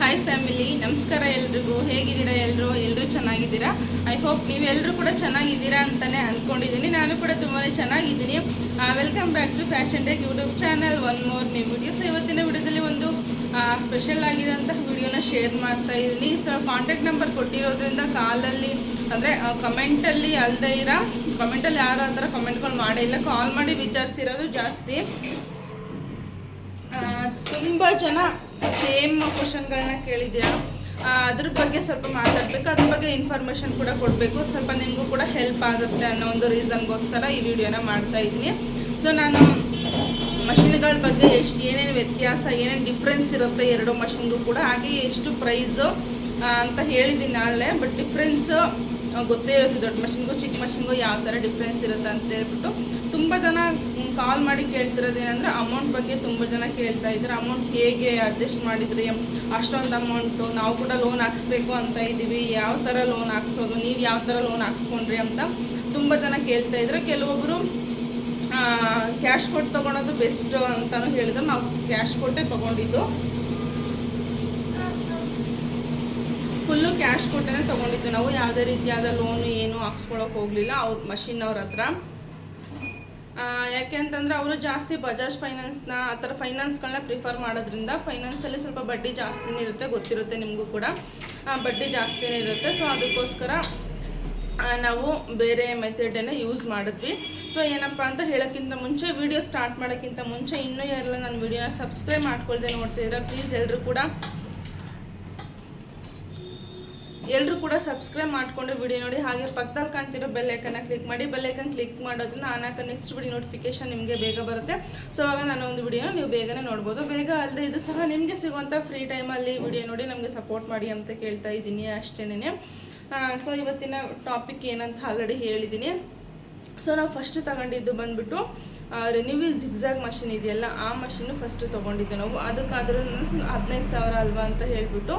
Hi family ನಮಸ್ಕಾರ ಎಲ್ರಿಗೂ. ಹೇಗಿದ್ದೀರಾ ಎಲ್ಲರೂ ಎಲ್ಲರೂ ಚೆನ್ನಾಗಿದ್ದೀರಾ? ಐ ಹೋಪ್ ನೀವೆಲ್ಲರೂ ಕೂಡ ಚೆನ್ನಾಗಿದ್ದೀರಾ ಅಂತಲೇ ಅಂದ್ಕೊಂಡಿದ್ದೀನಿ ನಾನು ಕೂಡ ತುಂಬಾ ಚೆನ್ನಾಗಿದ್ದೀನಿ. Welcome back to fashion tech YouTube channel one more new videos ಇವತ್ತಿನ ವಿಡಿಯೋದಲ್ಲಿ ಒಂದು ಸ್ಪೆಷಲ್ ಆಗಿರೋಂತಹ ವಿಡಿಯೋನ ಶೇರ್ ಮಾಡ್ತಾ ಇದ್ದೀನಿ. ಸೊ ಕಾಂಟ್ಯಾಕ್ಟ್ ನಂಬರ್ ಕೊಟ್ಟಿರೋದ್ರಿಂದ ಕಾಲಲ್ಲಿ, ಅಂದರೆ ಕಮೆಂಟಲ್ಲಿ ಅಲ್ಲದೆ ಇರೋ. ಕಮೆಂಟಲ್ಲಿ ಯಾರು ಆ ಥರ ಕಮೆಂಟ್ಗಳು ಮಾಡೇ ಇಲ್ಲ. ಕಾಲ್ ಮಾಡಿ ವಿಚಾರಿಸಿರೋದು ಜಾಸ್ತಿ. ತುಂಬ ಜನ ಸೇಮ್ ಕ್ವಶನ್ಗಳನ್ನ ಕೇಳಿದ್ಯಾ ಅದ್ರ ಬಗ್ಗೆ ಸ್ವಲ್ಪ ಮಾತಾಡಬೇಕು, ಅದ್ರ ಬಗ್ಗೆ ಇನ್ಫಾರ್ಮೇಷನ್ ಕೂಡ ಕೊಡಬೇಕು. ಸ್ವಲ್ಪ ನಿಮಗೂ ಕೂಡ ಹೆಲ್ಪ್ ಆಗುತ್ತೆ ಅನ್ನೋ ಒಂದು ರೀಸನ್ಗೋಸ್ಕರ ಈ ವಿಡಿಯೋನ ಮಾಡ್ತಾ ಇದ್ದೀನಿ. ಸೊ ನಾನು ಮಷಿನ್ಗಳ ಬಗ್ಗೆ ಎಷ್ಟು ಏನೇನು ವ್ಯತ್ಯಾಸ, ಏನೇನು ಡಿಫ್ರೆನ್ಸ್ ಇರುತ್ತೆ ಎರಡು ಮಷಿನ್ಗೂ ಕೂಡ, ಹಾಗೆ ಎಷ್ಟು ಪ್ರೈಸು ಅಂತ ಹೇಳಿದ್ದೀನಿ ಅಲ್ಲೇ ಬಟ್ ಡಿಫ್ರೆನ್ಸ್ ಗೊತ್ತೇ ಇರುತ್ತೆ. ದೊಡ್ಡ ಮಷಿನ್ಗೂ ಚಿಕ್ಕ ಮಷಿನ್ಗೂ ಯಾವ ಥರ ಡಿಫ್ರೆನ್ಸ್ ಇರುತ್ತೆ ಅಂತ ಹೇಳ್ಬಿಟ್ಟು, ತುಂಬ ಜನ ಕಾಲ್ ಮಾಡಿ ಕೇಳ್ತಿರೋದು ಏನಂದ್ರೆ ಅಮೌಂಟ್ ಬಗ್ಗೆ ತುಂಬ ಜನ ಕೇಳ್ತಾ ಇದ್ದಾರೆ ಅಮೌಂಟ್ ಹೇಗೆ ಅಡ್ಜಸ್ಟ್ ಮಾಡಿದ್ರಿ? ಅಷ್ಟೊಂದು ಅಮೌಂಟು ನಾವು ಕೂಡ ಲೋನ್ ಹಾಕ್ಸ್ಬೇಕು ಅಂತ ಇದ್ದೀವಿ. ಯಾವ ಥರ ಲೋನ್ ಹಾಕ್ಸೋದು? ನೀವು ಯಾವ ಥರ ಲೋನ್ ಹಾಕ್ಸ್ಕೊಂಡ್ರಿ ಅಂತ ತುಂಬ ಜನ ಕೇಳ್ತಾ ಇದ್ದಾರೆ ಕೆಲವೊಬ್ಬರು ಕ್ಯಾಶ್ ಕೊಟ್ಟು ತೊಗೊಳೋದು ಬೆಸ್ಟ್ ಅಂತಲೂ ಹೇಳಿದ್ರು. ನಾವು ಕ್ಯಾಶ್ ಕೊಟ್ಟೆ ತೊಗೊಂಡಿದ್ದು. ಫುಲ್ಲು ಕ್ಯಾಶ್ ಕೊಟ್ಟೇ ತೊಗೊಂಡಿದ್ದು. ನಾವು ಯಾವುದೇ ರೀತಿಯಾದ ಲೋನು ಏನು ಹಾಕ್ಸ್ಕೊಳಕ್ಕೆ ಹೋಗಲಿಲ್ಲ. ಅವ್ರ ಮಷಿನ್ ಅವ್ರ ಹತ್ರ. ಯಾಕೆ ಅಂತಂದ್ರೆ ಅವರು ಜಾಸ್ತಿ ಬಜಾಜ್ ಫೈನಾನ್ಸ್ನ ಆ ಥರ ಫೈನಾನ್ಸ್ಗಳನ್ನ ಪ್ರಿಫರ್ ಮಾಡೋದ್ರಿಂದ ಫೈನಾನ್ಸಲ್ಲಿ ಸ್ವಲ್ಪ ಬಡ್ಡಿ ಜಾಸ್ತಿನೇ ಇರುತ್ತೆ, ಗೊತ್ತಿರುತ್ತೆ ನಿಮಗೂ ಕೂಡ. ಬಡ್ಡಿ ಜಾಸ್ತಿನೇ ಇರುತ್ತೆ. ಸೊ ಅದಕ್ಕೋಸ್ಕರ ನಾವು ಬೇರೆ ಮೆಥಡನ್ನು ಯೂಸ್ ಮಾಡಿದ್ವಿ. ಸೊ ಏನಪ್ಪ ಅಂತ ಹೇಳೋಕ್ಕಿಂತ ಮುಂಚೆ ವಿಡಿಯೋ ಸ್ಟಾರ್ಟ್ ಮಾಡೋಕ್ಕಿಂತ ಮುಂಚೆ, ಇನ್ನೂ ಯಾರೆಲ್ಲ ನನ್ನ ವಿಡಿಯೋನ ಸಬ್ಸ್ಕ್ರೈಬ್ ಮಾಡ್ಕೊಳ್ದೆ ನೋಡ್ತಿದ್ದೀರಾ ಪ್ಲೀಸ್ ಎಲ್ಲರೂ ಕೂಡ ಎಲ್ಲರೂ ಕೂಡ ಸಬ್ಸ್ಕ್ರೈಬ್ ಮಾಡಿಕೊಂಡು ವಿಡಿಯೋ ನೋಡಿ. ಹಾಗೆ ಪಕ್ಕದಲ್ಲಿ ಕಾಣ್ತಿರೋ ಬೆಲ್ ಐಕನ್ನ ಕ್ಲಿಕ್ ಮಾಡಿ. ಬೆಲ್ ಐಕನ್ ಕ್ಲಿಕ್ ಮಾಡೋದ್ರಿಂದ ಆನಾಕ ನೆಕ್ಸ್ಟ್ ವಿಡಿಯೋ ನೋಟಿಫಿಕೇಶನ್ ನಿಮಗೆ ಬೇಗ ಬರುತ್ತೆ. ಸೊ ಆಗ ನಾನು ಒಂದು ವಿಡಿಯೋನ ನೀವು ಬೇಗನೆ ನೋಡ್ಬೋದು. ಬೇಗ ಅಲ್ಲದೆ ಇದು ಸಹ ನಿಮಗೆ ಸಿಗುವಂಥ ಫ್ರೀ ಟೈಮಲ್ಲಿ ವಿಡಿಯೋ ನೋಡಿ ನಮಗೆ ಸಪೋರ್ಟ್ ಮಾಡಿ ಅಂತ ಕೇಳ್ತಾ ಇದ್ದೀನಿ ಅಷ್ಟೇನೆ ಸೊ ಇವತ್ತಿನ ಟಾಪಿಕ್ ಏನಂತ ಆಲ್ರೆಡಿ ಹೇಳಿದ್ದೀನಿ. ಸೊ ನಾವು ಫಸ್ಟ್ ತಗೊಂಡಿದ್ದು ಬಂದ್ಬಿಟ್ಟು ರೆನ್ಯೂವಿ ಜಿಗ್ಜಾಗ್ ಮಷಿನ್ ಇದೆಯಲ್ಲ, ಆ ಮಷಿನ್ನು ಫಸ್ಟ್ ತೊಗೊಂಡಿದ್ದೆ ನಾವು. ಅದಕ್ಕಾದ್ರೂ ಹದಿನೈದು ಸಾವಿರ ಅಲ್ವಾ ಅಂತ ಹೇಳಿಬಿಟ್ಟು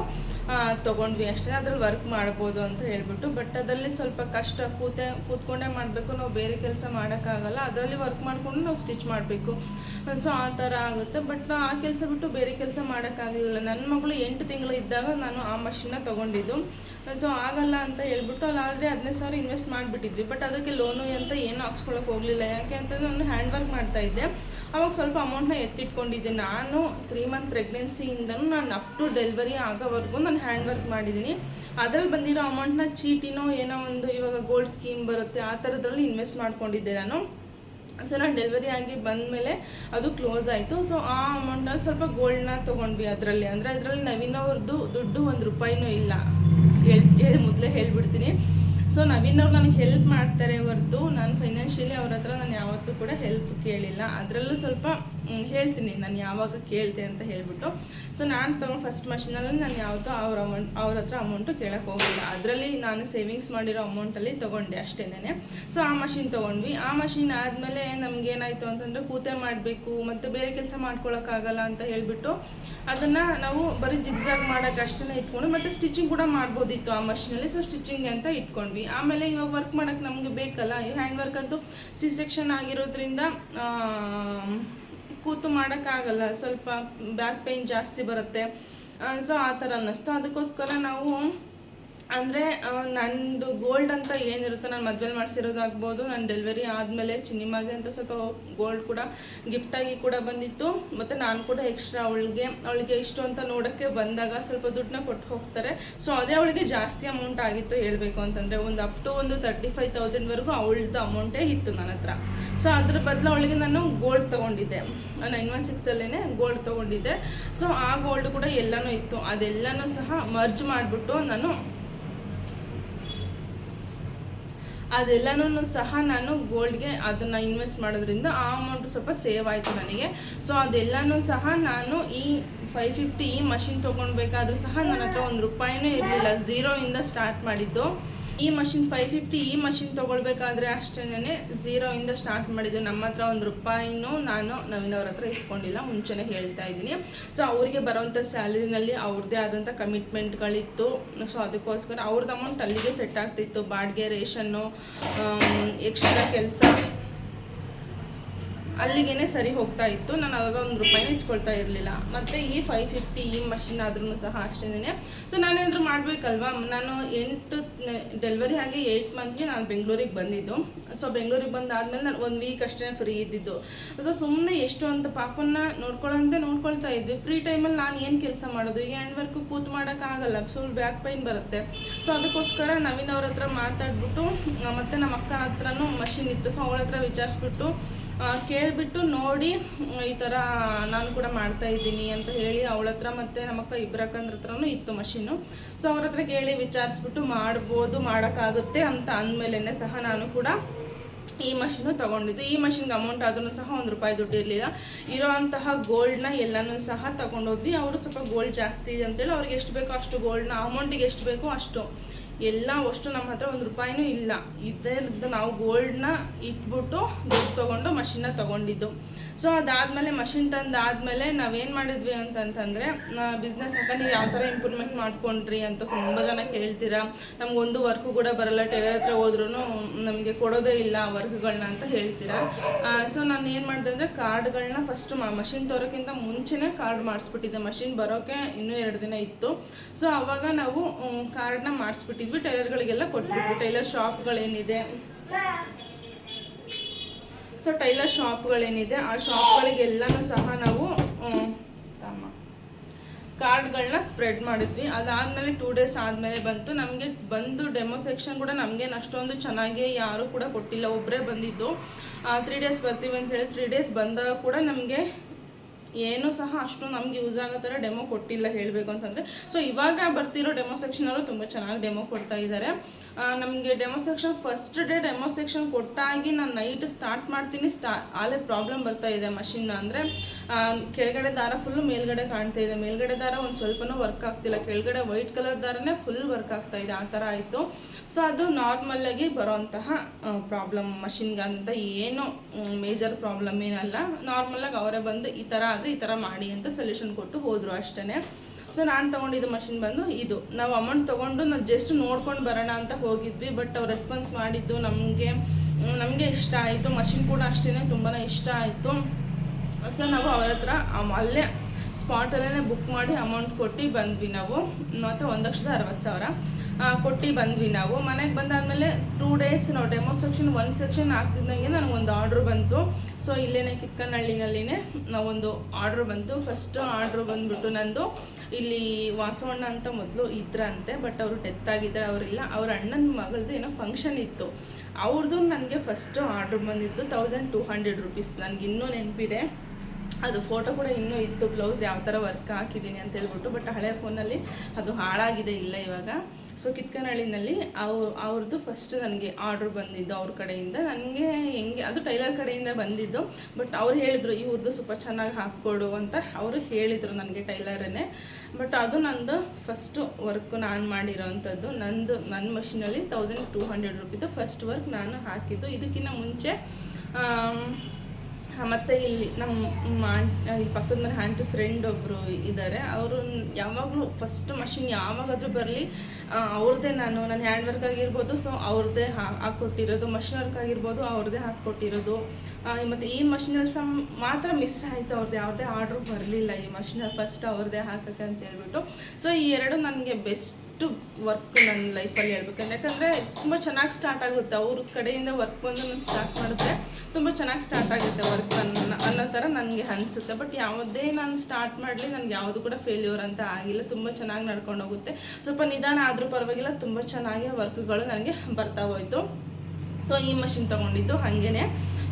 ತೊಗೊಂಡ್ವಿ ಅಷ್ಟೇ. ಅದ್ರಲ್ಲಿ ವರ್ಕ್ ಮಾಡ್ಬೋದು ಅಂತ ಹೇಳ್ಬಿಟ್ಟು ಬಟ್ ಅದರಲ್ಲಿ ಸ್ವಲ್ಪ ಕಷ್ಟ ಕೂತೆ, ಕೂತ್ಕೊಂಡೇ ಮಾಡಬೇಕು. ನಾವು ಬೇರೆ ಕೆಲಸ ಮಾಡೋಕ್ಕಾಗಲ್ಲ. ಅದರಲ್ಲಿ ವರ್ಕ್ ಮಾಡಿಕೊಂಡು ನಾವು ಸ್ಟಿಚ್ ಮಾಡಬೇಕು. ಸೊ ಆ ಥರ ಆಗುತ್ತೆ. ಬಟ್ ಆ ಕೆಲಸ ಬಿಟ್ಟು ಬೇರೆ ಕೆಲಸ ಮಾಡೋಕ್ಕಾಗಲಿಲ್ಲ. ನನ್ನ ಮಗಳು ಎಂಟು ತಿಂಗಳು ಇದ್ದಾಗ ನಾನು ಆ ಮಷಿನ್ನ ತೊಗೊಂಡಿದ್ದು. ಸೊ ಆಗಲ್ಲ ಅಂತ ಹೇಳ್ಬಿಟ್ಟು ಅಲ್ಲಿ ಆಲ್ರೆಡಿ ಹದಿನೈದು ಸಾವಿರ ಇನ್ವೆಸ್ಟ್ ಮಾಡಿಬಿಟ್ಟಿದ್ವಿ. ಬಟ್ ಅದಕ್ಕೆ ಲೋನು ಅಂತ ಏನು ಹಾಕ್ಸ್ಕೊಳಕ್ಕೆ ಹೋಗಲಿಲ್ಲ. ಯಾಕೆ ಅಂತ ನಾನು ಹ್ಯಾಂಡ್ ವರ್ಕ್ ಮಾಡ್ತಾ ಇದ್ದೆ. ಅವಾಗ ಸ್ವಲ್ಪ ಅಮೌಂಟ್ನ ಎತ್ತಿಟ್ಕೊಂಡಿದ್ದೆ. ನಾನು ತ್ರೀ ಮಂತ್ ಪ್ರೆಗ್ನೆನ್ಸಿಯಿಂದನೂ ನಾನು ಅಪ್ ಟು ಡೆಲಿವರಿ ಆಗೋವರೆಗೂ ನಾನು ಹ್ಯಾಂಡ್ ವರ್ಕ್ ಮಾಡಿದ್ದೀನಿ. ಅದರಲ್ಲಿ ಬಂದಿರೋ ಅಮೌಂಟ್ನ ಚೀಟಿನೋ ಏನೋ ಒಂದು ಇವಾಗ ಗೋಲ್ಡ್ ಸ್ಕೀಮ್ ಬರುತ್ತೆ. ಆ ಥರದ್ರಲ್ಲಿ ಇನ್ವೆಸ್ಟ್ ಮಾಡ್ಕೊಂಡಿದ್ದೆ ನಾನು. ಸೊ ನಾನು ಡೆಲಿವರಿ ಆಗಿ ಬಂದಮೇಲೆ ಅದು ಕ್ಲೋಸ್ ಆಯಿತು. ಸೊ ಆ ಅಮೌಂಟಲ್ಲಿ ಸ್ವಲ್ಪ ಗೋಲ್ಡ್ನ ತೊಗೊಂಡ್ವಿ ಅದರಲ್ಲಿ. ಅಂದರೆ ಅದರಲ್ಲಿ ನವೀನ್ ಅವ್ರದ್ದು ದುಡ್ಡು ಒಂದು ರೂಪಾಯಿನೂ ಇಲ್ಲ. ಹೇಳ್, ಹೇಳಿ ಮೊದಲೇ ಹೇಳ್ಬಿಡ್ತೀನಿ. ಸೊ ನವೀನ್ ಅವ್ರು ನನಗೆ ಹೆಲ್ಪ್ ಮಾಡ್ತಾರೆ ಹೊರತು. ನಾನು ಫೈನಾನ್ಷಿಯಲಿ ಅವ್ರ ಹತ್ರ ನಾನು ಯಾವತ್ತೂ ಕೂಡ ಹೆಲ್ಪ್ ಕೇಳಿಲ್ಲ. ಅದರಲ್ಲೂ ಸ್ವಲ್ಪ ಹೇಳ್ತೀನಿ. ನಾನು ಯಾವಾಗ ಕೇಳ್ತೆ ಅಂತ ಹೇಳ್ಬಿಟ್ಟು. ಸೊ ನಾನು ತಗೊಂಡು ಫಸ್ಟ್ ಮಷಿನಲ್ಲಿ ನಾನು ಯಾವತ್ತೂ ಅವ್ರ ಅಮೌಂಟ್ ಅವ್ರ ಹತ್ರ ಅಮೌಂಟು ಕೇಳಕ್ಕೆ ಹೋಗಿಲ್ಲ. ಅದರಲ್ಲಿ ನಾನು ಸೇವಿಂಗ್ಸ್ ಮಾಡಿರೋ ಅಮೌಂಟಲ್ಲಿ ತೊಗೊಂಡೆ ಅಷ್ಟೇನೆ ಸೊ ಆ ಮಷಿನ್ ತೊಗೊಂಡ್ವಿ. ಆ ಮಷಿನ್ ಆದಮೇಲೆ ನಮಗೇನಾಯಿತು ಅಂತಂದರೆ ಕೂತೆ ಮಾಡಬೇಕು, ಮತ್ತು ಬೇರೆ ಕೆಲಸ ಮಾಡ್ಕೊಳಕ್ಕಾಗಲ್ಲ ಅಂತ ಹೇಳಿಬಿಟ್ಟು ಅದನ್ನು ನಾವು ಬರೀ ಜಿಗ್ಜಾಗ್ ಮಾಡೋಕೆ ಅಷ್ಟೇ ಇಟ್ಕೊಂಡು, ಮತ್ತು ಸ್ಟಿಚಿಂಗ್ ಕೂಡ ಮಾಡ್ಬೋದಿತ್ತು ಆ ಮಷಿನಲ್ಲಿ ಸೊ ಸ್ಟಿಚಿಂಗ್ ಅಂತ ಇಟ್ಕೊಂಡ್ವಿ. ಆಮೇಲೆ ಇವಾಗ ವರ್ಕ್ ಮಾಡೋಕ್ಕೆ ನಮಗೆ ಬೇಕಲ್ಲ. ಈ ಹ್ಯಾಂಡ್ ವರ್ಕ್ ಅಂತೂ ಸಿ ಸೆಕ್ಷನ್ ಆಗಿರೋದ್ರಿಂದ ಕೂತು ಮಾಡೋಕ್ಕಾಗಲ್ಲ ಸ್ವಲ್ಪ ಬ್ಯಾಕ್ ಪೇಯ್ನ್ ಜಾಸ್ತಿ ಬರುತ್ತೆ. ಸೊ ಆ ಥರ ಅನ್ನಿಸ್ತು. ಅದಕ್ಕೋಸ್ಕರ ನಾವು ಅಂದರೆ ನಂದು ಗೋಲ್ಡ್ ಅಂತ ಏನಿರುತ್ತೆ ನಾನು ಮದುವೆ ಮಾಡಿಸಿರೋದಾಗ್ಬೋದು, ನಾನು ಡೆಲಿವರಿ ಆದಮೇಲೆ ಚಿನ್ನಿಮಾಗೆ ಅಂತ ಸ್ವಲ್ಪ ಗೋಲ್ಡ್ ಕೂಡ ಗಿಫ್ಟಾಗಿ ಕೂಡ ಬಂದಿತ್ತು. ಮತ್ತು ನಾನು ಕೂಡ ಎಕ್ಸ್ಟ್ರಾ ಅವಳಿಗೆ ಅವಳಿಗೆ ಇಷ್ಟು ಅಂತ ನೋಡೋಕ್ಕೆ ಬಂದಾಗ ಸ್ವಲ್ಪ ದುಡ್ಡನ್ನ ಕೊಟ್ಟು ಹೋಗ್ತಾರೆ. ಸೊ ಅದೇ ಅವಳಿಗೆ ಜಾಸ್ತಿ ಅಮೌಂಟ್ ಆಗಿತ್ತು ಹೇಳಬೇಕು ಅಂತಂದರೆ, ಒಂದು ಅಪ್ ಟು ಒಂದು ತರ್ಟಿ ಫೈವ್ ತೌಸಂಡ್ವರೆಗೂ ಅವಳದ್ದು ಅಮೌಂಟೇ ಇತ್ತು ನನ್ನ ಹತ್ರ. ಸೊ ಅದ್ರ ಬದಲು ಅವಳಿಗೆ ನಾನು ಗೋಲ್ಡ್ ತೊಗೊಂಡಿದ್ದೆ. ನೈನ್ ಒನ್ ಸಿಕ್ಸಲ್ಲೇ ಗೋಲ್ಡ್ ತೊಗೊಂಡಿದ್ದೆ. ಸೊ ಆ ಗೋಲ್ಡ್ ಕೂಡ ಎಲ್ಲನೂ ಇತ್ತು. ಅದೆಲ್ಲನೂ ಸಹ ಮರ್ಜ್ ಮಾಡಿಬಿಟ್ಟು ನಾನು ಅದೆಲ್ಲನೂ ಸಹ ನಾನು ಗೋಲ್ಡ್ಗೆ ಅದನ್ನು ಇನ್ವೆಸ್ಟ್ ಮಾಡೋದ್ರಿಂದ ಆ ಅಮೌಂಟ್ ಸ್ವಲ್ಪ ಸೇವ್ ಆಯಿತು ನನಗೆ. ಸೊ ಅದೆಲ್ಲನೂ ಸಹ ನಾನು ಈ ಫೈವ್ ಫಿಫ್ಟಿ ಈ ಮಷಿನ್ ತೊಗೊಳ್ಬೇಕಾದ್ರೂ ಸಹ ನನ್ನ ಹತ್ರ ಒಂದು ರೂಪಾಯಿನೂ ಇರಲಿಲ್ಲ. ಝೀರೋಯಿಂದ ಸ್ಟಾರ್ಟ್ ಮಾಡಿದ್ದು. ಈ ಮಷಿನ್ ಫೈವ್ ಫಿಫ್ಟಿ ಈ ಮಷಿನ್ ತೊಗೊಳ್ಬೇಕಾದ್ರೆ ಅಷ್ಟೇನೆ ಝೀರೋಯಿಂದ ಸ್ಟಾರ್ಟ್ ಮಾಡಿದ್ದು. ನಮ್ಮ ಹತ್ರ ಒಂದು ರೂಪಾಯಿನೂ ನಾನು ನವೀನ್ ಅವ್ರ ಹತ್ರ ಇಸ್ಕೊಂಡಿಲ್ಲ. ಮುಂಚೆನೇ ಹೇಳ್ತಾ ಇದ್ದೀನಿ. ಸೊ ಅವರಿಗೆ ಬರೋವಂಥ ಸ್ಯಾಲರಿನಲ್ಲಿ ಅವ್ರದ್ದೇ ಆದಂಥ ಕಮಿಟ್ಮೆಂಟ್ಗಳಿತ್ತು ಸೊ ಅದಕ್ಕೋಸ್ಕರ ಅವ್ರದ್ದು ಅಮೌಂಟ್ ಅಲ್ಲಿಗೆ ಸೆಟ್ ಆಗ್ತಿತ್ತು. ಬಾಡಿಗೆ ರೇಷನ್ನು ಎಕ್ಸ್ಟ್ರಾ ಕೆಲಸ ಅಲ್ಲಿಗೇನೆ ಸರಿ ಹೋಗ್ತಾ ಇತ್ತು. ನಾನು ಅವಾಗ ಒಂದು ರೂಪಾಯಿ ಇಸ್ಕೊಳ್ತಾ ಇರಲಿಲ್ಲ. ಮತ್ತು ಈ ಫೈವ್ ಫಿಫ್ಟಿ ಈ ಮಷಿನ್ ಆದ್ರೂ ಸಹ ಅಷ್ಟೇ ಸೊ ನಾನೇನಾದರೂ ಮಾಡಬೇಕಲ್ವಾ? ನಾನು ಎಂಟು ಡೆಲಿವರಿ ಆಗಿ ಏಯ್ಟ್ ಮಂತ್ಗೆ ನಾನು ಬೆಂಗಳೂರಿಗೆ ಬಂದಿದ್ದು. ಸೊ ಬೆಂಗಳೂರಿಗೆ ಬಂದಾದ್ಮೇಲೆ ನಾನು ಒಂದು ವೀಕ್ ಅಷ್ಟೇ ಫ್ರೀ ಇದ್ದಿದ್ದು. ಸೊ ಸುಮ್ಮನೆ ಎಷ್ಟು ಅಂತ ಪಾಪನ್ನ ನೋಡ್ಕೊಳ್ಳೋಂತೆ ನೋಡ್ಕೊಳ್ತಾ ಇದ್ವಿ. ಫ್ರೀ ಟೈಮಲ್ಲಿ ನಾನು ಏನು ಕೆಲಸ ಮಾಡೋದು? ಈಗ ಹ್ಯಾಂಡ್ ವರ್ಕು ಕೂತು ಮಾಡೋಕ್ಕಾಗಲ್ಲ ಫುಲ್ ಬ್ಯಾಕ್ ಪೈನ್ ಬರುತ್ತೆ. ಸೊ ಅದಕ್ಕೋಸ್ಕರ ನವೀನ್ ಅವ್ರ ಹತ್ರ ಮಾತಾಡ್ಬಿಟ್ಟು, ಮತ್ತು ನಮ್ಮ ಅಕ್ಕ ಹತ್ರನೂ ಮಷಿನ್ ಇತ್ತು. ಸೊ ಅವಳ ಹತ್ರ ವಿಚಾರಿಸ್ಬಿಟ್ಟು ಕೇಳ್ಬಿಟ್ಟು ನೋಡಿ ಈ ಥರ ನಾನು ಕೂಡ ಮಾಡ್ತಾ ಇದ್ದೀನಿ ಅಂತ ಹೇಳಿ ಅವಳ ಹತ್ರ ಮತ್ತು ನಮ್ಮಪ್ಪ ಅಕ್ಕ ಇಬ್ಬರ ಅಕ್ಕಂದ್ರ ಹತ್ರನೂ ಇತ್ತು ಮಷೀನು. ಸೊ ಅವ್ರ ಹತ್ರ ಕೇಳಿ ವಿಚಾರಿಸ್ಬಿಟ್ಟು ಮಾಡ್ಬೋದು, ಮಾಡೋಕ್ಕಾಗುತ್ತೆ ಅಂತ ಅಂದಮೇಲೆ ಸಹ ನಾನು ಕೂಡ ಈ ಮಷೀನು ತೊಗೊಂಡಿದ್ದು. ಈ ಮಷಿನ್ಗೆ ಅಮೌಂಟ್ ಆದ್ರೂ ಸಹ ಒಂದು ರೂಪಾಯಿ ದುಡ್ಡು ಇರಲಿಲ್ಲ. ಇರೋವಂತಹ ಗೋಲ್ಡ್ನ ಎಲ್ಲನೂ ಸಹ ತಗೊಂಡೋದ್ವಿ. ಅವರು ಸ್ವಲ್ಪ ಗೋಲ್ಡ್ ಜಾಸ್ತಿ ಇದೆ ಅಂತೇಳಿ ಅವ್ರಿಗೆ ಎಷ್ಟು ಬೇಕೋ ಅಷ್ಟು ಗೋಲ್ಡ್ನ ಅಮೌಂಟಿಗೆ ಎಷ್ಟು ಬೇಕೋ ಅಷ್ಟು. ಎಲ್ಲ ಅಷ್ಟು ನಮ್ಮ ಹತ್ರ ಒಂದು ರೂಪಾಯಿನೂ ಇಲ್ಲ. ಇದರದ್ದು ನಾವು ಗೋಲ್ಡ್ನ ಇಟ್ಬಿಟ್ಟು ದುಡ್ಡು ತೊಗೊಂಡು ಮಷಿನ್ನ ತೊಗೊಂಡಿದ್ದು. ಸೊ ಅದಾದಮೇಲೆ ಮಷಿನ್ ತಂದಾದಮೇಲೆ ನಾವೇನು ಮಾಡಿದ್ವಿ ಅಂತಂತಂದರೆ ಬಿಸ್ನೆಸ್ ಅಂತ ನೀವು ಯಾವ ಥರ ಇಂಪ್ರೂವ್ಮೆಂಟ್ ಮಾಡ್ಕೊಂಡ್ರಿ ಅಂತ ತುಂಬ ಜನ ಕೇಳ್ತೀರಾ. ನಮಗೊಂದು ವರ್ಕು ಕೂಡ ಬರಲ್ಲ ಟೈಲರ್ ಹತ್ರ ಹೋದ್ರೂ ನಮಗೆ ಕೊಡೋದೇ ಇಲ್ಲ ವರ್ಕ್ಗಳನ್ನ ಅಂತ ಹೇಳ್ತೀರಾ. ಸೊ ನಾನು ಏನು ಮಾಡಿದೆ ಅಂದರೆ ಕಾರ್ಡ್ಗಳನ್ನ ಫಸ್ಟ್ ಮಷಿನ್ ತರೋಕ್ಕಿಂತ ಮುಂಚೆನೇ ಕಾರ್ಡ್ ಮಾಡಿಸ್ಬಿಟ್ಟಿದ್ದೆ. ಮಷಿನ್ ಬರೋಕ್ಕೆ ಇನ್ನೂ ಎರಡು ದಿನ ಇತ್ತು. ಸೊ ಅವಾಗ ನಾವು ಕಾರ್ಡ್ನ ಮಾಡಿಸ್ಬಿಟ್ಟಿದ್ವಿ. ಟೈಲರ್ಗಳಿಗೆಲ್ಲ ಕೊಟ್ಬಿಟ್ವಿ ಟೈಲರ್ ಶಾಪ್ಗಳೇನಿದೆ ಸೊ ಟೈಲರ್ ಶಾಪ್ಗಳೇನಿದೆ ಆ ಶಾಪ್ಗಳಿಗೆಲ್ಲನೂ ಸಹ ನಾವು ಕಾರ್ಡ್ಗಳನ್ನ ಸ್ಪ್ರೆಡ್ ಮಾಡಿದ್ವಿ. ಅದಾದಮೇಲೆ ಟೂ ಡೇಸ್ ಆದಮೇಲೆ ಬಂತು. ನಮಗೆ ಬಂದು ಡೆಮೋ ಸೆಕ್ಷನ್ ಕೂಡ ನಮಗೇನು ಅಷ್ಟೊಂದು ಚೆನ್ನಾಗಿ ಯಾರೂ ಕೂಡ ಕೊಟ್ಟಿಲ್ಲ. ಒಬ್ಬರೇ ಬಂದಿದ್ದು. ತ್ರೀ ಡೇಸ್ ಬರ್ತೀವಿ ಅಂತ ಹೇಳಿ ತ್ರೀ ಡೇಸ್ ಬಂದಾಗ ಕೂಡ ನಮಗೆ ಏನೂ ಸಹ ಅಷ್ಟು ನಮ್ಗೆ ಯೂಸ್ ಆಗೋ ಥರ ಡೆಮೋ ಕೊಟ್ಟಿಲ್ಲ ಹೇಳಬೇಕು ಅಂತಂದರೆ. ಸೊ ಇವಾಗ ಬರ್ತಿರೋ ಡೆಮೋ ಸೆಕ್ಷನವರು ತುಂಬ ಚೆನ್ನಾಗಿ ಡೆಮೋ ಕೊಡ್ತಾ ಇದ್ದಾರೆ. ನಮಗೆ demo section first day demo section ಕೊಟ್ಟಾಗಿ ನಾನು ನೈಟ್ ಸ್ಟಾರ್ಟ್ ಮಾಡ್ತೀನಿ. ಸ್ಟಾ ಆಲೇ ಪ್ರಾಬ್ಲಮ್ ಬರ್ತಾ ಇದೆ ಮಷಿನ್ ಅಂದರೆ ಕೆಳಗಡೆ ದಾರ ಫುಲ್ಲು ಮೇಲ್ಗಡೆ ಕಾಣ್ತಾ ಇದೆ. ಮೇಲ್ಗಡೆ ದಾರ ಒಂದು ಸ್ವಲ್ಪನೂ ವರ್ಕ್ ಆಗ್ತಿಲ್ಲ. ಕೆಳಗಡೆ ವೈಟ್ ಕಲರ್ ದಾರನೇ ಫುಲ್ ವರ್ಕ್ ಆಗ್ತಾ ಇದೆ. ಆ ಥರ ಆಯಿತು. ಸೊ ಅದು ನಾರ್ಮಲ್ಲಾಗಿ ಬರೋವಂತಹ ಪ್ರಾಬ್ಲಮ್ ಮಷಿನ್ಗೆ ಅಂತ ಏನು ಮೇಜರ್ ಪ್ರಾಬ್ಲಮ್ ಏನಲ್ಲ. ನಾರ್ಮಲ್ಲಾಗಿ ಅವರೇ ಬಂದು ಈ ಥರ ಆದರೆ ಈ ಥರ ಮಾಡಿ ಅಂತ ಸೊಲ್ಯೂಷನ್ ಕೊಟ್ಟು ಹೋದರು ಅಷ್ಟೇ ಸೊ ನಾನು ತೊಗೊಂಡಿದ್ದು ಮಷಿನ್ ಬಂದು ಇದು. ನಾವು ಅಮೌಂಟ್ ತೊಗೊಂಡು ನಾವು ಜಸ್ಟ್ ನೋಡ್ಕೊಂಡು ಬರೋಣ ಅಂತ ಹೋಗಿದ್ವಿ ಬಟ್ ಅವ್ರು ರೆಸ್ಪಾನ್ಸ್ ಮಾಡಿದ್ದು ನಮಗೆ ನಮಗೆ ಇಷ್ಟ ಆಯಿತು. ಮಷಿನ್ ಕೂಡ ಅಷ್ಟೇ ತುಂಬಾ ಇಷ್ಟ ಆಯಿತು. ಸೊ ನಾವು ಅವ್ರ ಹತ್ರ ಅಲ್ಲೇ ಸ್ಪಾಟಲ್ಲೇ ಬುಕ್ ಮಾಡಿ ಅಮೌಂಟ್ ಕೊಟ್ಟು ಬಂದ್ವಿ ನಾವು. ಮತ್ತು ಒಂದು ಲಕ್ಷದ ಅರವತ್ತು ಸಾವಿರ ಕೊಟ್ಟು ಬಂದ್ವಿ ನಾವು. ಮನೆಗೆ ಬಂದಾದಮೇಲೆ ಟೂ ಡೇಸ್ ನಾವು ಡೆಮೋ ಸೆಕ್ಷನ್ ಒಂದು ಸೆಕ್ಷನ್ ಆಗ್ತಿದ್ದಂಗೆ ನನಗೊಂದು ಆರ್ಡ್ರ್ ಬಂತು. ಸೊ ಇಲ್ಲೇ ಕಿಕ್ಕನಹಳ್ಳಿನಲ್ಲಿನೇ ನಾವೊಂದು ಆರ್ಡ್ರ್ ಬಂತು. ಫಸ್ಟ್ ಆರ್ಡ್ರ್ ಬಂದುಬಿಟ್ಟು ನಂದು ಇಲ್ಲಿ ವಾಸವಣ್ಣ ಅಂತ ಮೊದಲು ಇದ್ರಂತೆ ಬಟ್ ಅವರು ಡೆತ್ ಆಗಿದ್ದಾರೆ, ಅವರಿಲ್ಲ. ಅವ್ರ ಅಣ್ಣನ ಮಗಳದ್ದು ಏನೋ ಫಂಕ್ಷನ್ ಇತ್ತು. ಅವ್ರದ್ದು ನನಗೆ ಫಸ್ಟು ಆರ್ಡ್ರ್ ಬಂದಿತ್ತು ತೌಸಂಡ್ ಟೂ ಹಂಡ್ರೆಡ್ ರುಪೀಸ್ ನನಗೆ ಇನ್ನೂ ನೆನಪಿದೆ. ಅದು ಫೋಟೋ ಕೂಡ ಇನ್ನೂ ಇತ್ತು ಬ್ಲೌಸ್ ಯಾವ ಥರ ವರ್ಕ್ ಹಾಕಿದ್ದೀನಿ ಅಂತ ಹೇಳ್ಬಿಟ್ಟು ಬಟ್ ಹಳೆ ಫೋನಲ್ಲಿ ಅದು ಹಾಳಾಗಿದೆ ಇಲ್ಲ ಇವಾಗ. ಸೊ ಕಿತ್ಕನಹಳ್ಳಿನಲ್ಲಿ ಅವ್ ಅವ್ರದ್ದು ಫಸ್ಟ್ ನನಗೆ ಆರ್ಡ್ರ್ ಬಂದಿದ್ದು ಅವ್ರ ಕಡೆಯಿಂದ. ನನಗೆ ಹೆಂಗೆ, ಅದು ಟೈಲರ್ ಕಡೆಯಿಂದ ಬಂದಿದ್ದು ಬಟ್ ಅವ್ರು ಹೇಳಿದರು ಇವ್ರದ್ದು ಸ್ವಲ್ಪ ಚೆನ್ನಾಗಿ ಹಾಕ್ಕೊಡು ಅಂತ ಅವರು ಹೇಳಿದರು ನನಗೆ ಟೈಲರನ್ನೇ. ಬಟ್ ಅದು ನಂದು ಫಸ್ಟು ವರ್ಕ್ ನಾನು ಮಾಡಿರೋವಂಥದ್ದು ನಂದು ನನ್ನ ಮಷಿನಲ್ಲಿ ತೌಸಂಡ್ ಟೂ ಹಂಡ್ರೆಡ್ ರುಪೀದು ಫಸ್ಟ್ ವರ್ಕ್ ನಾನು ಹಾಕಿದ್ದು. ಇದಕ್ಕಿಂತ ಮುಂಚೆ ಮತ್ತು ಇಲ್ಲಿ ನಮ್ಮ ಈ ಪಕ್ಕದ ಮನೆ ಆಂಟಿ ಫ್ರೆಂಡ್ ಒಬ್ಬರು ಇದ್ದಾರೆ ಅವರು ಯಾವಾಗಲೂ ಫಸ್ಟ್ ಮಷಿನ್ ಯಾವಾಗಾದರೂ ಬರಲಿ ಅವ್ರದ್ದೇ ನಾನು ನನ್ನ ಹ್ಯಾಂಡ್ ವರ್ಕ್ ಆಗಿರ್ಬೋದು ಸೊ ಅವ್ರದ್ದೇ ಹಾಕ್ಕೊಟ್ಟಿರೋದು. ಮಷಿನ್ ವರ್ಕ್ ಆಗಿರ್ಬೋದು ಅವ್ರದ್ದೇ ಹಾಕ್ಕೊಟ್ಟಿರೋದು. ಮತ್ತು ಈ ಮಷಿನಲ್ಲಿ ಸಮ್ ಮಾತ್ರ ಮಿಸ್ ಆಯಿತು ಅವ್ರದ್ದು ಯಾವುದೇ ಆರ್ಡ್ರ್ ಬರಲಿಲ್ಲ ಈ ಮಷಿನಲ್ಲಿ ಫಸ್ಟ್ ಅವ್ರದ್ದೇ ಹಾಕಕ್ಕೆ ಅಂತ ಹೇಳ್ಬಿಟ್ಟು. ಸೊ ಈ ಎರಡು ನನಗೆ ಬೆಸ್ಟ್ ವರ್ಕ್ ನನ್ನ ಲೈಫಲ್ಲಿ ಹೇಳ್ಬೇಕಂದ್ರೆ, ಯಾಕಂದರೆ ತುಂಬ ಚೆನ್ನಾಗಿ ಸ್ಟಾರ್ಟ್ ಆಗುತ್ತೆ. ಅವ್ರ ಕಡೆಯಿಂದ ವರ್ಕ್ ಬಂದು ನಾನು ಸ್ಟಾರ್ಟ್ ಮಾಡಿದ್ರೆ ತುಂಬ ಚೆನ್ನಾಗಿ ಸ್ಟಾರ್ಟ್ ಆಗುತ್ತೆ ವರ್ಕ್ ಅನ್ನೋ ಅನ್ನೋ ಥರ ನನಗೆ ಅನಿಸುತ್ತೆ. ಬಟ್ ಯಾವುದೇ ನಾನು ಸ್ಟಾರ್ಟ್ ಮಾಡಲಿ ನನಗೆ ಯಾವುದು ಕೂಡ ಫೇಲ್ಯೂರ್ ಅಂತ ಆಗಿಲ್ಲ. ತುಂಬ ಚೆನ್ನಾಗಿ ನಡ್ಕೊಂಡು ಹೋಗುತ್ತೆ. ಸ್ವಲ್ಪ ನಿಧಾನ ಆದರೂ ಪರವಾಗಿಲ್ಲ, ತುಂಬ ಚೆನ್ನಾಗಿ ವರ್ಕ್ಗಳು ನನಗೆ ಬರ್ತಾ ಹೋಯಿತು. ಸೊ ಈ ಮಷಿನ್ ತೊಗೊಂಡಿದ್ದು ಹಾಗೇನೆ.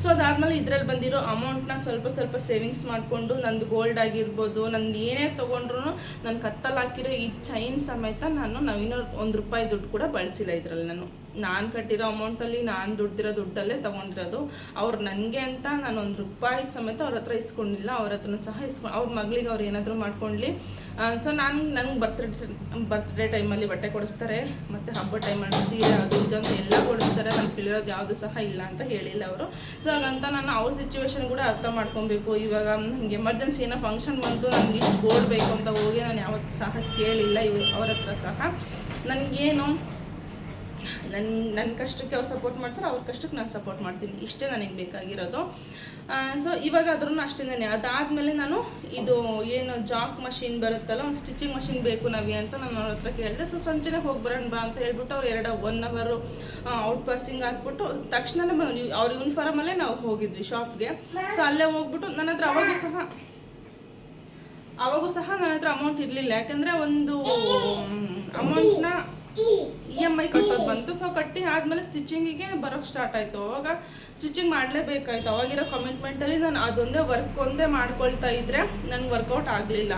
ಸೊ ಅದಾದಮೇಲೆ ಇದರಲ್ಲಿ ಬಂದಿರೋ ಅಮೌಂಟ್ನ ಸ್ವಲ್ಪ ಸ್ವಲ್ಪ ಸೇವಿಂಗ್ಸ್ ಮಾಡಿಕೊಂಡು ನಂದು ಗೋಲ್ಡ್ ಆಗಿರ್ಬೋದು, ನಂದು ಏನೇ ತೊಗೊಂಡ್ರು ನನ್ನ ಕತ್ತಲ್ಲಿ ಹಾಕಿರೋ ಈ ಚೈನ್ ಸಮೇತ ನಾನು ನವೀನ ಒಂದು ರೂಪಾಯಿ ದುಡ್ಡು ಕೂಡ ಬಳಸಿಲ್ಲ ಇದರಲ್ಲಿ ನಾನು. ನಾನು ಕಟ್ಟಿರೋ ಅಮೌಂಟಲ್ಲಿ ನಾನು ದುಡ್ದಿರೋ ದುಡ್ಡಲ್ಲೇ ತೊಗೊಂಡಿರೋದು. ಅವ್ರು ನನಗೆ ಅಂತ ನಾನು ಒಂದು ರೂಪಾಯಿ ಸಮೇತ ಅವ್ರ ಹತ್ರ ಇಸ್ಕೊಂಡಿಲ್ಲ, ಅವ್ರ ಹತ್ರ ಸಹ ಇಸ್ಕೊ, ಅವ್ರ ಮಗಳಿಗೆ ಅವ್ರು ಏನಾದರೂ ಮಾಡ್ಕೊಳ್ಳಿ ಸೊ ನಾನು, ನಂಗೆ ಬರ್ತ್ಡೇ ಬರ್ತ್ಡೇ ಟೈಮಲ್ಲಿ ಬಟ್ಟೆ ಕೊಡಿಸ್ತಾರೆ, ಮತ್ತು ಹಬ್ಬ ಟೈಮಲ್ಲಿ ಸೀರೆ ಅದು ಇದು ಅಂತ ಎಲ್ಲ ಕೊಡಿಸ್ತಾರೆ. ನಾನು ಕೇಳಿರೋದು ಯಾವುದು ಸಹ ಇಲ್ಲ ಅಂತ ಹೇಳಿಲ್ಲ ಅವರು. ಸೊ ಹಾಗಂತ ನಾನು ಅವ್ರ ಸಿಚುವೇಶನ್ ಕೂಡ ಅರ್ಥ ಮಾಡ್ಕೊಬೇಕು. ಇವಾಗ ನನಗೆ ಎಮರ್ಜೆನ್ಸಿ ಏನೋ ಫಂಕ್ಷನ್ ಬಂತು ನನಗೆ ಇಷ್ಟು ಗೋಲ್ಡ್ ಬೇಕು ಅಂತ ಹೋಗಿ ನಾನು ಯಾವತ್ತೂ ಸಹ ಕೇಳಿಲ್ಲ ಇವ್ ಅವ್ರ ಹತ್ರ ಸಹ. ನನಗೇನು ನನ್ನ ನನ್ನ ಕಷ್ಟಕ್ಕೆ ಅವ್ರು ಸಪೋರ್ಟ್ ಮಾಡ್ತಾರೆ, ಅವ್ರ ಕಷ್ಟಕ್ಕೆ ನಾನು ಸಪೋರ್ಟ್ ಮಾಡ್ತೀನಿ. ಇಷ್ಟೇ ನನಗೆ ಬೇಕಾಗಿರೋದು. ಸೊ ಇವಾಗ ಆದ್ರೂ ಅಷ್ಟೇನೆ. ಅದಾದಮೇಲೆ ನಾನು ಇದು ಏನು ಜಾಕ್ ಮಷಿನ್ ಬರುತ್ತಲ್ಲ, ಒಂದು ಸ್ಟಿಚಿಂಗ್ ಮಷಿನ್ ಬೇಕು ನವಿ ಅಂತ ನಾನು ಅವ್ರ ಹತ್ರ ಕೇಳಿದೆ. ಸೊ ಸಂಜೆನೇ ಹೋಗಿ ಬರೋಣ ಬಾ ಅಂತ ಹೇಳ್ಬಿಟ್ಟು ಅವ್ರು ಎರಡು ಒನ್ ಅವರು ಔಟ್ ಪಾಸಿಂಗ್ ಹಾಕ್ಬಿಟ್ಟು ತಕ್ಷಣನೇ ಬಂದು ಅವ್ರ ಯೂನಿಫಾರ್ಮಲ್ಲೇ ನಾವು ಹೋಗಿದ್ವಿ ಶಾಪ್ಗೆ ಸೊ ಅಲ್ಲೇ ಹೋಗ್ಬಿಟ್ಟು ನನ್ನ ಹತ್ರ ಅವಾಗೂ ಸಹ ಅವಾಗೂ ಸಹ ನನ್ನ ಹತ್ರ ಅಮೌಂಟ್ ಇರಲಿಲ್ಲ. ಯಾಕಂದರೆ ಒಂದು ಅಮೌಂಟ್ನ ಇ ಎಂ ಐ ಕಟ್ಟೋದು ಬಂತು. ಸೊ ಕಟ್ಟಿ ಆದಮೇಲೆ ಸ್ಟಿಚಿಂಗಿಗೆ ಬರೋಕ್ಕೆ ಸ್ಟಾರ್ಟ್ ಆಯ್ತು. ಅವಾಗ ಸ್ಟಿಚಿಂಗ್ ಮಾಡಲೇಬೇಕಾಯ್ತು. ಅವಾಗಿರೋ ಕಮಿಟ್ಮೆಂಟಲ್ಲಿ ನಾನು ಅದೊಂದೇ ವರ್ಕ್ ಒಂದೇ ಮಾಡ್ಕೊಳ್ತಾ ಇದ್ದರೆ ನನಗೆ ವರ್ಕೌಟ್ ಆಗಲಿಲ್ಲ.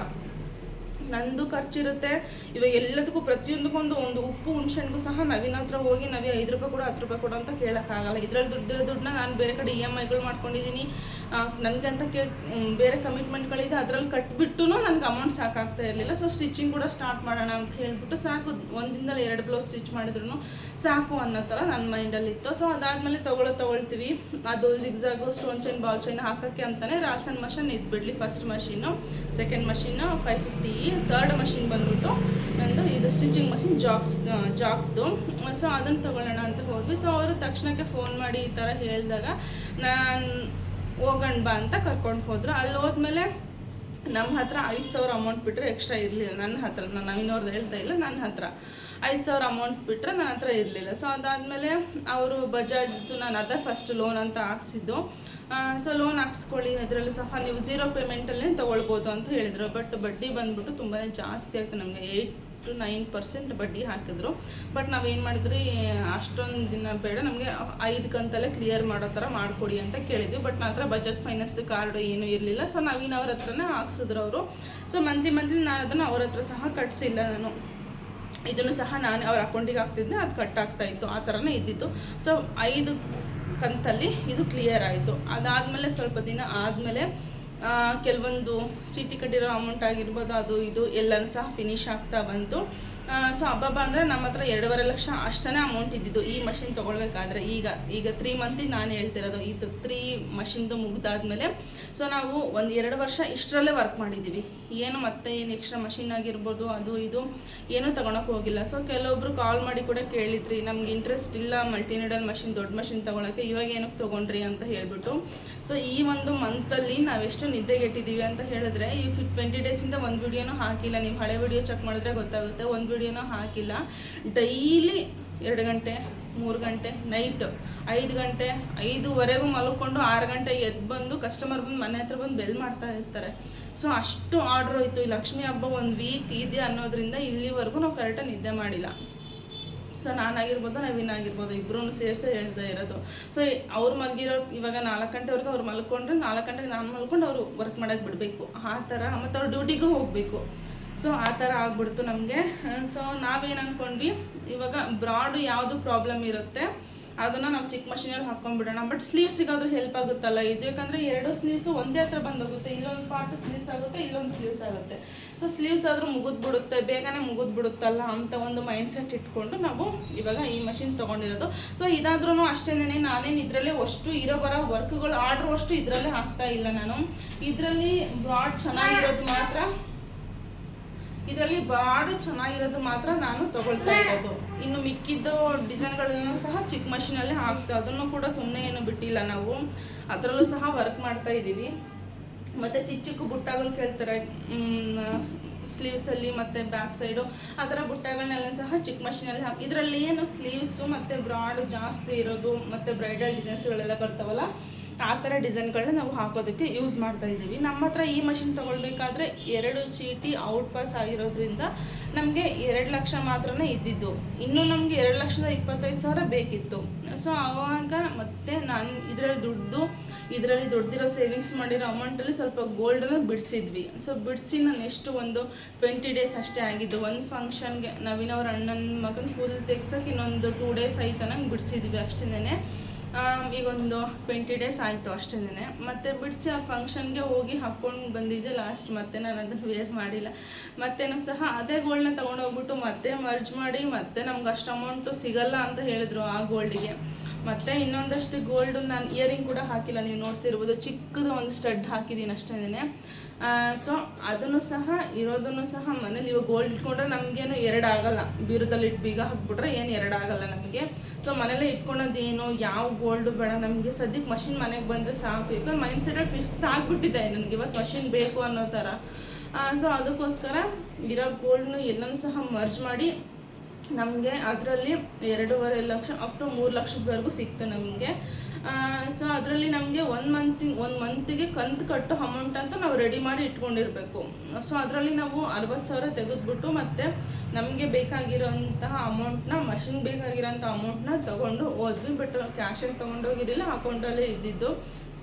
ನಂದು ಖರ್ಚಿರುತ್ತೆ. ಇವಾಗ ಎಲ್ಲದಕ್ಕೂ ಪ್ರತಿಯೊಂದಕ್ಕೊಂದು ಒಂದು ಉಪ್ಪು, ಹುಣ್ಸೆಣ್ಗೂ ಸಹ ನವೀನ ಹತ್ರ ಹೋಗಿ ನವಿ ಐದು ರೂಪಾಯಿ ಕೊಡು, ಹತ್ತು ರೂಪಾಯಿ ಕೊಡು ಅಂತ ಕೇಳೋಕ್ಕಾಗಲ್ಲ. ಇದರಲ್ಲಿ ದುಡ್ಡಿರೋ ದುಡ್ಡನ್ನ ನಾನು ಬೇರೆ ಕಡೆ ಇ ಎಂ ಐಗಳು ಮಾಡ್ಕೊಂಡಿದ್ದೀನಿ ನನಗೆ ಅಂತ ಕೇ ಬೇರೆ ಕಮಿಟ್ಮೆಂಟ್ಗಳಿದೆ ಅದರಲ್ಲಿ ಕಟ್ಬಿಟ್ಟು ನನಗೆ ಅಮೌಂಟ್ ಸಾಕಾಗ್ತಾ ಇರಲಿಲ್ಲ. ಸೊ ಸ್ಟಿಚಿಂಗ್ ಕೂಡ ಸ್ಟಾರ್ಟ್ ಮಾಡೋಣ ಅಂತ ಹೇಳ್ಬಿಟ್ಟು ಸಾಕು. ಒಂದಿಂದಲೇ ಎರಡು ಬ್ಲೌಸ್ ಸ್ಟಿಚ್ ಮಾಡಿದ್ರು ಸಾಕು ಅನ್ನೋ ಥರ ನನ್ನ ಮೈಂಡಲ್ಲಿತ್ತು. ಸೊ ಅದಾದಮೇಲೆ ತೊಗೊಳ್ಳೋ ತೊಗೊಳ್ತೀವಿ. ಅದು zigzag stone chain ball chain ಹಾಕೋಕ್ಕೆ ಅಂತಲೇ ರಾಸನ್ ಮಷನ್ ಇದು ಬಿಡಲಿ first machine second machine five fifty third machine ಬಂದ್ಬಿಟ್ಟು ನಂದು ಇದು ಸ್ಟಿಚಿಂಗ್ ಮಷಿನ್ ಜಾಕ್ಸ್ ಜಾಕ್ದು ಸೊ ಅದನ್ನು ತೊಗೊಳ್ಳೋಣ ಅಂತ ಹೋದ್ವಿ. ಸೊ ಅವರು ತಕ್ಷಣಕ್ಕೆ ಫೋನ್ ಮಾಡಿ ಈ ಥರ ಹೇಳಿದಾಗ ನಾನು ಹೋಗೋಣ ಬಾ ಅಂತ ಕರ್ಕೊಂಡು ಹೋದ್ರು. ಅಲ್ಲಿ ಹೋದ್ಮೇಲೆ ನಮ್ಮ ಹತ್ರ ಐದು ಸಾವಿರ ಅಮೌಂಟ್ ಬಿಟ್ಟರೆ ಎಕ್ಸ್ಟ್ರಾ ಇರಲಿಲ್ಲ. ನನ್ನ ಹತ್ರ, ನಾನು ನವೀನವ್ರದ್ದು ಹೇಳ್ತಾ ಇಲ್ಲ, ನನ್ನ ಹತ್ರ. ಐದು ಸಾವಿರ ಅಮೌಂಟ್ ಬಿಟ್ಟರೆ ನನ್ನ ಹತ್ರ ಇರಲಿಲ್ಲ. ಸೊ ಅದಾದಮೇಲೆ ಅವರು ಬಜಾಜ್ದು ನಾನು ಅದೇ ಫಸ್ಟ್ ಲೋನ್ ಅಂತ ಹಾಕ್ಸಿದ್ದು. So loan ಹಾಕ್ಸ್ಕೊಳ್ಳಿ. ಅದರಲ್ಲೂ ಸಹ ನೀವು ಝೀರೋ ಪೇಮೆಂಟಲ್ಲೇ ತೊಗೊಳ್ಬೋದು ಅಂತ ಹೇಳಿದರು. ಬಟ್ ಬಡ್ಡಿ ಬಂದ್ಬಿಟ್ಟು ತುಂಬಾ ಜಾಸ್ತಿ ಆಯಿತು ನಮಗೆ. ಏಯ್ಟ್ ಟು ನೈನ್ ಪರ್ಸೆಂಟ್ ಬಡ್ಡಿ ಹಾಕಿದ್ರು. ಬಟ್ ನಾವೇನು ಮಾಡಿದ್ರಿ, ಅಷ್ಟೊಂದು ದಿನ ಬೇಡ, ನಮಗೆ ಐದು ಕಂತಲ್ಲೇ ಕ್ಲಿಯರ್ ಮಾಡೋ ಥರ ಮಾಡಿಕೊಡಿ ಅಂತ ಕೇಳಿದ್ವಿ. ಬಟ್ ನನ್ನ ಹತ್ರ ಬಜಾಜ್ ಫೈನಾನ್ಸ್ದು ಕಾರ್ಡು ಏನೂ ಇರಲಿಲ್ಲ. ಸೊ ನವೀನ್ ಅವ್ರ ಹತ್ರನೇ ಹಾಕ್ಸಿದ್ರು ಅವರು. ಸೊ ಮಂತ್ಲಿ ಮಂತ್ಲಿ ನಾನು ಅದನ್ನು ಅವ್ರ ಹತ್ರ ಸಹ ಕಟ್ಸಿಲ್ಲ ನಾನು. ಇದನ್ನು ಸಹ ನಾನು ಅವ್ರ ಅಕೌಂಟಿಗೆ ಹಾಕ್ತಿದ್ದೆ, ಅದು ಕಟ್ ಆಗ್ತಾ ಇತ್ತು, ಆ ಥರನೇ ಇದ್ದಿತ್ತು. ಸೊ ಐದು ಕಂತಲ್ಲಿ ಇದು ಕ್ಲಿಯರ್ ಆಯಿತು. ಅದಾದಮೇಲೆ ಸ್ವಲ್ಪ ದಿನ ಆದಮೇಲೆ ಕೆಲವೊಂದು ಚೀಟಿ ಕಟ್ಟಿರೋ ಅಮೌಂಟ್ ಆಗಿರ್ಬೋದು, ಅದು ಇದು ಎಲ್ಲನೂ ಸಹ ಫಿನಿಶ್ ಆಗ್ತಾ ಬಂತು. ಸೊ ಹಬ್ಬಬ್ಬ ಅಂದರೆ ನಮ್ಮ ಹತ್ರ ಎರಡೂವರೆ ಲಕ್ಷ ಅಷ್ಟೇ ಅಮೌಂಟ್ ಇದ್ದಿದ್ದು. ಈ ಮಷಿನ್ ತೊಗೊಳ್ಬೇಕಾದ್ರೆ ಈಗ ಈಗ ತ್ರೀ ಮಂತಿಗೆ ನಾನು ಹೇಳ್ತಿರೋದು. ಇದು ತ್ರೀ ಮಷಿನ್ದು ಮುಗ್ದಾದ್ಮೇಲೆ ಸೊ ನಾವು ಒಂದು ಎರಡು ವರ್ಷ ಇಷ್ಟರಲ್ಲೇ ವರ್ಕ್ ಮಾಡಿದ್ದೀವಿ ಏನು ಮತ್ತೆ ಏನು ಎಕ್ಸ್ಟ್ರಾ ಮಷಿನ್ ಆಗಿರ್ಬೋದು, ಅದು ಇದು ಏನೂ ತೊಗೊಳಕ್ಕೆ ಹೋಗಿಲ್ಲ. ಸೊ ಕೆಲವೊಬ್ರು ಕಾಲ್ ಮಾಡಿ ಕೂಡ ಕೇಳಿದ್ರಿ, ನಮ್ಗೆ ಇಂಟ್ರೆಸ್ಟ್ ಇಲ್ಲ ಮಲ್ಟಿನೀಡಲ್ ಮಷಿನ್ ದೊಡ್ಡ ಮಷಿನ್ ತೊಗೊಳಕ್ಕೆ, ಇವಾಗ ಏನಕ್ಕೆ ತಗೊಂಡ್ರಿ ಅಂತ ಹೇಳ್ಬಿಟ್ಟು. ಸೊ ಈ ಒಂದು ಮಂತಲ್ಲಿ ನಾವೆಷ್ಟು ನಿದ್ದೆಗೆಟ್ಟಿದ್ದೀವಿ ಅಂತ ಹೇಳಿದ್ರೆ ಈ ಫಿಫ್ ಟ್ವೆಂಟಿ ಡೇಸಿಂದ ಒಂದು ವಿಡಿಯೋನೂ ಹಾಕಿಲ್ಲ. ನೀವು ಹಳೆ ವಿಡಿಯೋ ಚೆಕ್ ಮಾಡಿದ್ರೆ ಗೊತ್ತಾಗುತ್ತೆ, ಒಂದು ವಿಡಿಯೋನೂ ಹಾಕಿಲ್ಲ. ಡೈಲಿ ಎರಡು ಗಂಟೆ ಮೂರು ಗಂಟೆ ನೈಟ್ ಐದು ಗಂಟೆ, ಐದುವರೆಗೂ ಮಲ್ಕೊಂಡು ಆರು ಗಂಟೆ ಎದ್ದು ಬಂದು ಕಸ್ಟಮರ್ ಬಂದು ಮನೆ ಹತ್ರ ಬಂದು ಬೆಲ್ ಮಾಡ್ತಾ ಇರ್ತಾರೆ. ಸೊ ಅಷ್ಟು ಆರ್ಡ್ರ್ ಹೋಯ್ತು. ಈ ಲಕ್ಷ್ಮಿ ಹಬ್ಬ ಒಂದು ವೀಕ್ ಇದೆ ಅನ್ನೋದ್ರಿಂದ ಇಲ್ಲಿವರೆಗೂ ನಾವು ಕರೆಕ್ಟಾಗಿ ನಿದ್ದೆ ಮಾಡಿಲ್ಲ. ಸೊ ನಾನಾಗಿರ್ಬೋದು ನವೀನ್ ಆಗಿರ್ಬೋದು ಇಬ್ಬರೂ ಸೇರಿಸಿ ಹೇಳ್ತಾ ಇರೋದು. ಸೊ ಅವ್ರು ಮಲಗಿರೋ, ಇವಾಗ ನಾಲ್ಕು ಗಂಟೆವರೆಗೂ ಅವ್ರು ಮಲ್ಕೊಂಡ್ರೆ ನಾಲ್ಕು ಗಂಟೆಗೆ ನಾನು ಮಲ್ಕೊಂಡು ಅವರು ವರ್ಕ್ ಮಾಡೋಕ್ಕೆ ಬಿಡಬೇಕು. ಆ ಥರ ಮತ್ತು ಅವ್ರ ಡ್ಯೂಟಿಗೂ ಹೋಗಬೇಕು. ಸೊ ಆ ಥರ ಆಗ್ಬಿಡ್ತು ನಮಗೆ. ಸೊ ನಾವೇನು ಅಂದ್ಕೊಂಡ್ವಿ ಇವಾಗ ಬ್ರಾಡು ಯಾವುದು ಪ್ರಾಬ್ಲಮ್ ಇರುತ್ತೆ, ಅದನ್ನು ನಾವು ಚಿಕ್ಕ ಮಷಿನಲ್ಲಿ ಹಾಕ್ಕೊಂಡ್ಬಿಡೋಣ ಬಟ್ ಸ್ಲೀವ್ಸ್ ಸಿಗೋದ್ರೆ ಹೆಲ್ಪ್ ಆಗುತ್ತಲ್ಲ ಇದು? ಯಾಕಂದರೆ ಎರಡು ಸ್ಲೀವ್ಸು ಒಂದೇ ಹತ್ರ ಬಂದೋಗುತ್ತೆ. ಇಲ್ಲೊಂದು ಪಾರ್ಟ್ ಸ್ಲೀವ್ಸ್ ಆಗುತ್ತೆ, ಇಲ್ಲೊಂದು ಸ್ಲೀವ್ಸ್ ಆಗುತ್ತೆ. ಸೊ ಸ್ಲೀವ್ಸ್ ಆದರೂ ಮುಗಿದ್ಬಿಡುತ್ತೆ, ಬೇಗನೆ ಮುಗಿದ್ಬಿಡುತ್ತಲ್ಲ ಅಂತ ಒಂದು ಮೈಂಡ್ ಸೆಟ್ ಇಟ್ಕೊಂಡು ನಾವು ಇವಾಗ ಈ ಮಷಿನ್ ತೊಗೊಂಡಿರೋದು. ಸೊ ಇದಾದ್ರೂ ಅಷ್ಟೇನೆ ನಾನೇನು ಇದರಲ್ಲೇ ಅಷ್ಟು ಇರೋ ಬರೋ ವರ್ಕ್ಗಳು ಆರ್ಡ್ರ್ ಅಷ್ಟು ಇದರಲ್ಲೇ ಹಾಕ್ತಾ ಇಲ್ಲ ನಾನು. ಇದರಲ್ಲಿ ಬ್ರಾಡ್ ಚೆನ್ನಾಗಿರೋದು ಮಾತ್ರ ಇದರಲ್ಲಿ ಬಾಡು ಚೆನ್ನಾಗಿರೋದು ಮಾತ್ರ ನಾನು ತಗೊಳ್ತಾ ಇರೋದು. ಇನ್ನು ಮಿಕ್ಕಿದ್ದು ಡಿಸೈನ್ಗಳನ್ನು ಸಹ ಚಿಕ್ಕ ಮಷಿನಲ್ಲಿ ಹಾಕ್ತಾ ಅದನ್ನು ಕೂಡ ಸುಮ್ಮನೆ ಏನು ಬಿಟ್ಟಿಲ್ಲ ನಾವು. ಅದರಲ್ಲೂ ಸಹ ವರ್ಕ್ ಮಾಡ್ತಾ ಇದ್ದೀವಿ ಮತ್ತು ಚಿಕ್ಕ ಚಿಕ್ಕ ಬುಟ್ಟಗಳು ಕೇಳ್ತಾರೆ. ಸ್ಲೀವ್ಸಲ್ಲಿ ಮತ್ತು ಬ್ಯಾಕ್ ಸೈಡು ಆ ಥರ ಬುಟ್ಟಗಳನ್ನೆಲ್ಲ ಸಹ ಚಿಕ್ಕ ಮಷಿನಲ್ಲಿ ಹಾಕಿ ಇದರಲ್ಲಿ ಏನು ಸ್ಲೀವ್ಸು ಮತ್ತು ಬ್ರಾಡ್ ಜಾಸ್ತಿ ಇರೋದು ಮತ್ತು ಬ್ರೈಡಲ್ ಡಿಸೈನ್ಸ್ಗಳೆಲ್ಲ ಬರ್ತಾವಲ್ಲ ಆ ಥರ ಡಿಸೈನ್ಗಳನ್ನ ನಾವು ಹಾಕೋದಕ್ಕೆ ಯೂಸ್ ಮಾಡ್ತಾ ಇದ್ದೀವಿ. ನಮ್ಮ ಹತ್ರ ಈ ಮಷಿನ್ ತೊಗೊಳ್ಬೇಕಾದ್ರೆ ಎರಡು ಚೀಟಿ ಔಟ್ ಪಾಸ್ ಆಗಿರೋದ್ರಿಂದ ನಮಗೆ ಎರಡು ಲಕ್ಷ ಮಾತ್ರನೇ ಇದ್ದಿದ್ದು. ಇನ್ನೂ ನಮಗೆ ಎರಡು ಲಕ್ಷದ ಇಪ್ಪತ್ತೈದು ಸಾವಿರ ಬೇಕಿತ್ತು. ಸೊ ಆವಾಗ ಮತ್ತೆ ನಾನು ಇದರಲ್ಲಿ ದುಡ್ಡು ಇದರಲ್ಲಿ ದುಡ್ದಿರೋ ಸೇವಿಂಗ್ಸ್ ಮಾಡಿರೋ ಅಮೌಂಟಲ್ಲಿ ಸ್ವಲ್ಪ ಗೋಲ್ಡನ್ನು ಬಿಡಿಸಿದ್ವಿ. ಸೊ, ಬಿಡಿಸಿ ನಾನು ಎಷ್ಟು ಒಂದು ಟ್ವೆಂಟಿ ಡೇಸ್ ಅಷ್ಟೇ ಆಗಿದ್ದು. ಒಂದು ಫಂಕ್ಷನ್ಗೆ ನವೀನವ್ರ ಅಣ್ಣನ ಮಗನ ಕೂದಲು ತೆಗ್ಸೋಕೆ ಇನ್ನೊಂದು ಟೂ ಡೇಸ್ ಆಯ್ತು ನಂಗೆ ಬಿಡಿಸಿದ್ವಿ ಅಷ್ಟೇನೆ ಈಗ ಒಂದು ಟ್ವೆಂಟಿ ಡೇಸ್ ಆಯಿತು ಅಷ್ಟೇನೆ ಮತ್ತು ಬಿಡಿಸಿ ಆ ಫಂಕ್ಷನ್ಗೆ ಹೋಗಿ ಹಾಕ್ಕೊಂಡು ಬಂದಿದ್ದೆ ಲಾಸ್ಟ್ ಮತ್ತೆ ನಾನು ಅದನ್ನು ವೇರ್ ಮಾಡಿಲ್ಲ. ಮತ್ತೇನು ಸಹ ಅದೇ ಗೋಲ್ಡ್ನ ತೊಗೊಂಡೋಗ್ಬಿಟ್ಟು ಮತ್ತೆ ಮರ್ಜ್ ಮಾಡಿ, ಮತ್ತೆ ನಮ್ಗೆ ಅಷ್ಟು ಅಮೌಂಟು ಸಿಗಲ್ಲ ಅಂತ ಹೇಳಿದ್ರು ಆ ಗೋಲ್ಡಿಗೆ ಮತ್ತು ಇನ್ನೊಂದಷ್ಟು ಗೋಲ್ಡು ನಾನು ಇಯರಿಂಗ್ ಕೂಡ ಹಾಕಿಲ್ಲ. ನೀವು ನೋಡ್ತಿರ್ಬೋದು ಚಿಕ್ಕದು ಒಂದು ಸ್ಟಡ್ ಹಾಕಿದ್ದೀನಿ ಅಷ್ಟೇ ಸೊ ಅದನ್ನು ಸಹ, ಇರೋದನ್ನು ಸಹ ಮನೇಲಿ ಇವಾಗ ಗೋಲ್ಡ್ ಇಟ್ಕೊಂಡ್ರೆ ನಮಗೇನು ಎರಡು ಆಗಲ್ಲ ಬೀರದಲ್ಲಿ ಇಟ್ಟು ಬೀಗ ಹಾಕ್ಬಿಟ್ರೆ ಏನು ಎರಡು ಆಗಲ್ಲ ನಮಗೆ. ಸೊ ಮನೇಲೇ ಇಟ್ಕೊಳೋದೇನು, ಯಾವ ಗೋಲ್ಡ್ ಬೇಡ ನಮಗೆ. ಸದ್ಯಕ್ಕೆ ಮಷಿನ್ ಮನೆಗೆ ಬಂದರೆ ಸಾಕು. ಯಾಕಂದ್ರೆ ಮೈಂಡ್ ಸೆಟಲ್ಲಿ ಫಿಕ್ಸ್ ಆಗಿಬಿಟ್ಟಿದೆ ನನಗೆ. ಇವತ್ತು ಮಷಿನ್ ಬೇಕು ಅನ್ನೋ ಥರ. ಸೊ ಅದಕ್ಕೋಸ್ಕರ ಇರೋ ಗೋಲ್ಡ್ನು ಎಲ್ಲನೂ ಸಹ ಮರ್ಜ್ ಮಾಡಿ ನಮಗೆ ಅದರಲ್ಲಿ ಎರಡೂವರೆ ಲಕ್ಷ ಅಪ್ ಟು ಮೂರು ಲಕ್ಷದವರೆಗೂ ಸಿಕ್ತು ನಮಗೆ. ಸೊ ಅದರಲ್ಲಿ ನಮಗೆ ಒನ್ ಮಂತ್ ಒಂದು ಮಂತಿಗೆ ಕಂತು ಕಟ್ಟೋ ಅಮೌಂಟ್ ಅಂತ ನಾವು ರೆಡಿ ಮಾಡಿ ಇಟ್ಕೊಂಡಿರಬೇಕು. ಸೊ ಅದರಲ್ಲಿ ನಾವು ಅರವತ್ತು ಸಾವಿರ ತೆಗೆದ್ಬಿಟ್ಟು ಮತ್ತು ನಮಗೆ ಬೇಕಾಗಿರೋಂತಹ ಅಮೌಂಟ್ನ ಮಷಿನ್ಗೆ ಬೇಕಾಗಿರೋಂಥ ಅಮೌಂಟ್ನ ತೊಗೊಂಡು ಹೋದ್ವಿ. ಬಟ್ ಕ್ಯಾಶಲ್ಲಿ ತೊಗೊಂಡೋಗಿರಲಿಲ್ಲ ಅಕೌಂಟಲ್ಲೇ ಇದ್ದಿದ್ದು.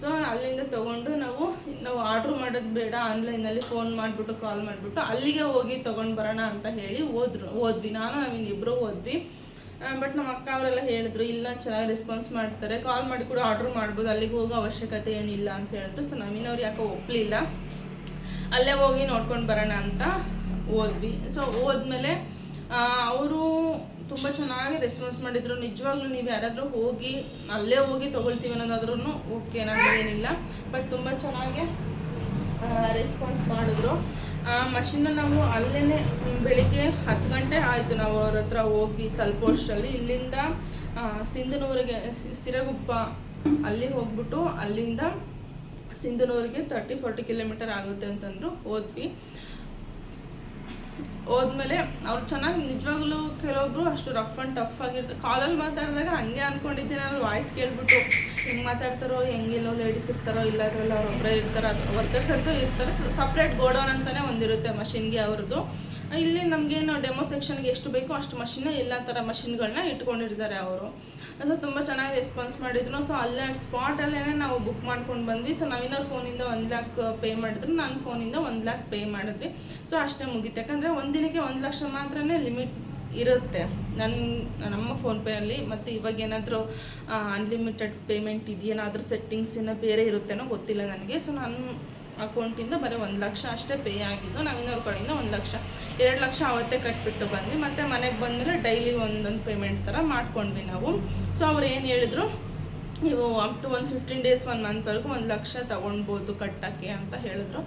ಸೊ ಅಲ್ಲಿಂದ ತೊಗೊಂಡು ನಾವು ನಾವು ಆರ್ಡ್ರ್ ಮಾಡೋದು ಬೇಡ ಆನ್ಲೈನಲ್ಲಿ ಫೋನ್ ಮಾಡಿಬಿಟ್ಟು ಕಾಲ್ ಮಾಡಿಬಿಟ್ಟು ಅಲ್ಲಿಗೆ ಹೋಗಿ ತೊಗೊಂಡು ಬರೋಣ ಅಂತ ಹೇಳಿ ಹೋದ್ರು, ಹೋದ್ವಿ. ನಾನು ನಾವಿನ್ನಿಬ್ಬರು ಹೋದ್ವಿ. ಬಟ್ ನಮ್ಮ ಅಕ್ಕ ಅವರೆಲ್ಲ ಹೇಳಿದ್ರು, ಇಲ್ಲ, ಚೆನ್ನಾಗಿ ರೆಸ್ಪಾನ್ಸ್ ಮಾಡ್ತಾರೆ. ಕಾಲ್ ಮಾಡಿ ಕೂಡ ಆರ್ಡ್ರ್ ಮಾಡ್ಬೋದು, ಅಲ್ಲಿಗೆ ಹೋಗೋ ಅವಶ್ಯಕತೆ ಏನಿಲ್ಲ ಅಂತ ಹೇಳಿದ್ರು. ಸೊ ನವೀನ್ ಅವ್ರು ಯಾಕೋ ಒಪ್ಪಲಿಲ್ಲ ಅಲ್ಲೇ ಹೋಗಿ ನೋಡ್ಕೊಂಡು ಬರೋಣ ಅಂತ ಹೋದ್ವಿ. ಸೊ ಹೋದ್ಮೇಲೆ ಅವರು ತುಂಬ ಚೆನ್ನಾಗಿ ರೆಸ್ಪಾನ್ಸ್ ಮಾಡಿದ್ರು. ನಿಜವಾಗ್ಲೂ ನೀವು ಯಾರಾದರೂ ಹೋಗಿ, ಅಲ್ಲೇ ಹೋಗಿ ತೊಗೊಳ್ತೀವಿ ಅನ್ನೋದಾದ್ರೂ ಓಕೆ ಏನಿಲ್ಲ ಬಟ್ ತುಂಬ ಚೆನ್ನಾಗಿ ರೆಸ್ಪಾನ್ಸ್ ಮಾಡಿದ್ರು. ಆ ಮಷಿನ್ನ ನಾವು ಅಲ್ಲೇ ಬೆಳಿಗ್ಗೆ ಹತ್ತು ಗಂಟೆ ಆಯಿತು ನಾವು ಅವ್ರ ಹತ್ರ ಹೋಗಿ ತಲುಪೋಷ್ಟರಲ್ಲಿ. ಇಲ್ಲಿಂದ ಸಿಂಧನೂರಿಗೆ, ಸಿರಗುಪ್ಪ ಅಲ್ಲಿ ಹೋಗ್ಬಿಟ್ಟು ಅಲ್ಲಿಂದ ಸಿಂಧನೂರಿಗೆ ತರ್ಟಿ ಫೋರ್ಟಿ ಕಿಲೋಮೀಟರ್ ಆಗುತ್ತೆ ಅಂತಂದ್ರು ಹೋದ್ವಿ. ಹೋದ್ಮೇಲೆ ಅವ್ರು ಚೆನ್ನಾಗಿ ನಿಜವಾಗ್ಲೂ ಕೆಲವೊಬ್ರು ಅಷ್ಟು ರಫ್ ಆ್ಯಂಡ್ ಟಫ್ ಆಗಿರ್ತಾರೆ ಕಾಲಲ್ಲಿ ಮಾತಾಡಿದಾಗ ಹಂಗೆ ಅನ್ಕೊಂಡಿದ್ದೀನಿ ನಾನು ವಾಯ್ಸ್ ಕೇಳ್ಬಿಟ್ಟು ಹೆಂಗೆ ಮಾತಾಡ್ತಾರೋ, ಹೆಂಗಿಲ್ಲೋ ಲೇಡೀಸ್ ಇರ್ತಾರೋ, ಇಲ್ಲ ಅದ್ರಲ್ಲಿ ಅವ್ರು ಒಬ್ಬರೇ ಇರ್ತಾರೋ, ಅದು ವರ್ಕರ್ಸ್ ಅಂತೂ ಇರ್ತಾರೆ. ಸಪ್ರೇಟ್ ಗೋಡೌನ್ ಅಂತಲೇ ಒಂದಿರುತ್ತೆ ಮಷಿನ್ಗೆ ಅವ್ರದ್ದು. ಇಲ್ಲಿ ನಮಗೇನು ಡೆಮೋ ಸೆಕ್ಷನ್ಗೆ ಎಷ್ಟು ಬೇಕೋ ಅಷ್ಟು ಮಷಿನ್ ಎಲ್ಲ ಥರ ಮಷಿನ್ಗಳನ್ನ ಇಟ್ಕೊಂಡಿರ್ತಾರೆ ಅವರು. ಸೊ ತುಂಬ ಚೆನ್ನಾಗಿ ರೆಸ್ಪಾನ್ಸ್ ಮಾಡಿದ್ರು. ಸೊ ಅಲ್ಲೇ ಸ್ಪಾಟಲ್ಲೇ ನಾವು ಬುಕ್ ಮಾಡ್ಕೊಂಡು ಬಂದ್ವಿ. ಸೊ ನವೀನವ್ರ ಫೋನಿಂದ ಒಂದು ಲ್ಯಾಕ್ ಪೇ ಮಾಡಿದ್ರು. ನನ್ನ ಫೋನಿಂದ ಒಂದು ಲ್ಯಾಕ್ ಪೇ ಮಾಡಿದ್ವಿ. ಸೊ ಅಷ್ಟೇ ಮುಗೀತು. ಯಾಕಂದರೆ ಒಂದಿನಕ್ಕೆ ಒಂದು ಲಕ್ಷ ಮಾತ್ರನೇ ಲಿಮಿಟ್ ಇರುತ್ತೆ. ನನ್ನ ನಮ್ಮ ಫೋನ್ಪೇಯಲ್ಲಿ ಮತ್ತು ಇವಾಗ ಏನಾದರೂ ಅನ್ಲಿಮಿಟೆಡ್ ಪೇಮೆಂಟ್ ಇದೆಯೇನಾದರೂ ಸೆಟ್ಟಿಂಗ್ಸ್ ಏನೋ ಬೇರೆ ಇರುತ್ತೇನೋ ಗೊತ್ತಿಲ್ಲ ನನಗೆ. ಸೊ ನನ್ನ ಅಕೌಂಟಿಂದ ಬರೀ ಒಂದು ಲಕ್ಷ ಅಷ್ಟೇ ಪೇ ಆಗಿದ್ದು ನವೀನವ್ರ ಕಡೆಯಿಂದ ಒಂದು ಲಕ್ಷ, ಎರಡು ಲಕ್ಷ ಅವತ್ತೇ ಕಟ್ಬಿಟ್ಟು ಬಂದ್ವಿ. ಮತ್ತು ಮನೆಗೆ ಬಂದಮೇಲೆ ಡೈಲಿ ಒಂದೊಂದು ಪೇಮೆಂಟ್ ಥರ ಮಾಡ್ಕೊಂಡ್ವಿ ನಾವು. ಸೊ ಅವ್ರು ಏನು ಹೇಳಿದ್ರು? ನೀವು ಅಪ್ ಟು ಒಂದು ಫಿಫ್ಟೀನ್ ಡೇಸ್ ಒನ್ ಮಂತ್ವರೆಗೂ ಒಂದು ಲಕ್ಷ ತೊಗೊಳ್ಬೋದು ಕಟ್ಟೋಕ್ಕೆ ಅಂತ ಹೇಳಿದ್ರು.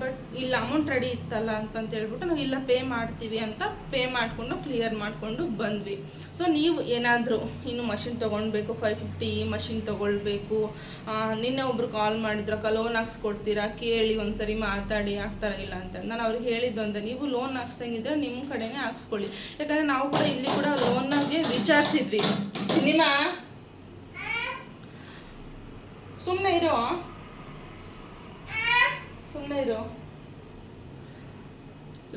ಬಟ್ ಇಲ್ಲ ಅಮೌಂಟ್ ರೆಡಿ ಇತ್ತಲ್ಲ ಅಂತಂತ ಹೇಳ್ಬಿಟ್ಟು ನಾವು ಇಲ್ಲ ಪೇ ಮಾಡ್ತೀವಿ ಅಂತ ಪೇ ಮಾಡಿಕೊಂಡು ಕ್ಲಿಯರ್ ಮಾಡಿಕೊಂಡು ಬಂದ್ವಿ. ಸೊ ನೀವು ಏನಾದರೂ ಇನ್ನು ಮಷಿನ್ ತೊಗೊಳ್ಬೇಕು ಫೈವ್ ಫಿಫ್ಟಿ ಈ ಮಷಿನ್ ತೊಗೊಳ್ಬೇಕು ನಿನ್ನೆ ಒಬ್ರು ಕಾಲ್ ಮಾಡಿದ್ರು, ಅಕ್ಕ ಲೋನ್ ಹಾಕ್ಸ್ಕೊಡ್ತೀರಾ? ಕೇಳಿ ಒಂದ್ಸರಿ ಮಾತಾಡಿ ಆಗ್ತಾರ ಇಲ್ಲ ಅಂತ. ನಾನು ಅವ್ರಿಗೆ ಹೇಳಿದ್ದು ಅಂತ ನೀವು ಲೋನ್ ಹಾಕ್ಸಂಗಿದ್ರೆ ನಿಮ್ಮ ಕಡೆನೇ ಹಾಕ್ಸ್ಕೊಳ್ಳಿ. ಯಾಕಂದರೆ ನಾವು ಕೂಡ ಇಲ್ಲಿ ಕೂಡ ಲೋನ್ನಾಗೆ ವಿಚಾರಿಸಿದ್ವಿ. ನಿಮ್ಮ ಸುಮ್ಮನೆ ಇರೋ ಸುಮ್ಮನೆ ಇರೋ.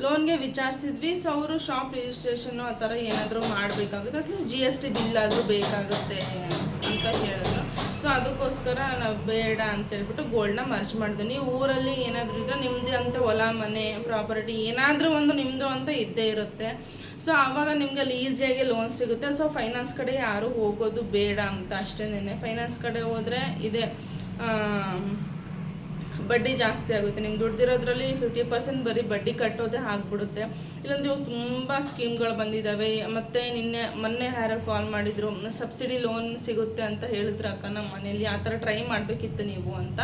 ಲೋನ್ಗೆ ವಿಚಾರಿಸಿದ್ವಿ ಸೊ ಅವರು ಶಾಪ್ ರಿಜಿಸ್ಟ್ರೇಷನ್ ಆ ಥರ ಏನಾದರೂ ಮಾಡಬೇಕಾಗುತ್ತೆ at least G S T bill ಆದರೂ ಬೇಕಾಗುತ್ತೆ ಅಂತ ಹೇಳಿದ್ರು. ಸೊ ಅದಕ್ಕೋಸ್ಕರ ನಾವು ಬೇಡ ಅಂತ ಹೇಳ್ಬಿಟ್ಟು ಗೋಲ್ಡ್ನ ಮರ್ಜ್ ಮಾಡಿದ್ವಿ. ನೀವು ಊರಲ್ಲಿ ಏನಾದರೂ ಇದ್ದರೆ ನಿಮ್ಮದೇ ಅಂತ ಹೊಲ, ಮನೆ ಪ್ರಾಪರ್ಟಿ ಏನಾದರೂ ಒಂದು ನಿಮ್ಮದು ಅಂತ ಇದ್ದೇ ಇರುತ್ತೆ. ಸೊ ಆವಾಗ ನಿಮ್ಗೆ ಅಲ್ಲಿ ಈಸಿಯಾಗಿ ಲೋನ್ ಸಿಗುತ್ತೆ. ಸೊ ಫೈನಾನ್ಸ್ ಕಡೆ ಯಾರೂ ಹೋಗೋದು ಬೇಡ ಅಂತ ಅಷ್ಟೇನೆ ಫೈನಾನ್ಸ್ ಕಡೆ ಹೋದರೆ ಇದೆ ಬಡ್ಡಿ ಜಾಸ್ತಿ ಆಗುತ್ತೆ. ನಿಮ್ಗೆ ದುಡ್ದಿರೋದ್ರಲ್ಲಿ ಫಿಫ್ಟಿ ಪರ್ಸೆಂಟ್ ಬರೀ ಬಡ್ಡಿ ಕಟ್ಟೋದೇ ಆಗ್ಬಿಡುತ್ತೆ. ಇಲ್ಲಾಂದ್ರೆ ಇವಾಗ ತುಂಬ ಸ್ಕೀಮ್ಗಳು ಬಂದಿದ್ದಾವೆ ಮತ್ತು ನಿನ್ನೆ, ಮೊನ್ನೆ ಯಾರೋ ಕಾಲ್ ಮಾಡಿದರು, ಸಬ್ಸಿಡಿ ಲೋನ್ ಸಿಗುತ್ತೆ ಅಂತ ಹೇಳಿದ್ರು ಅಕ್ಕ ನಮ್ಮ ಮನೇಲಿ. ಆ ಥರ ಟ್ರೈ ಮಾಡಬೇಕಿತ್ತು ನೀವು ಅಂತ.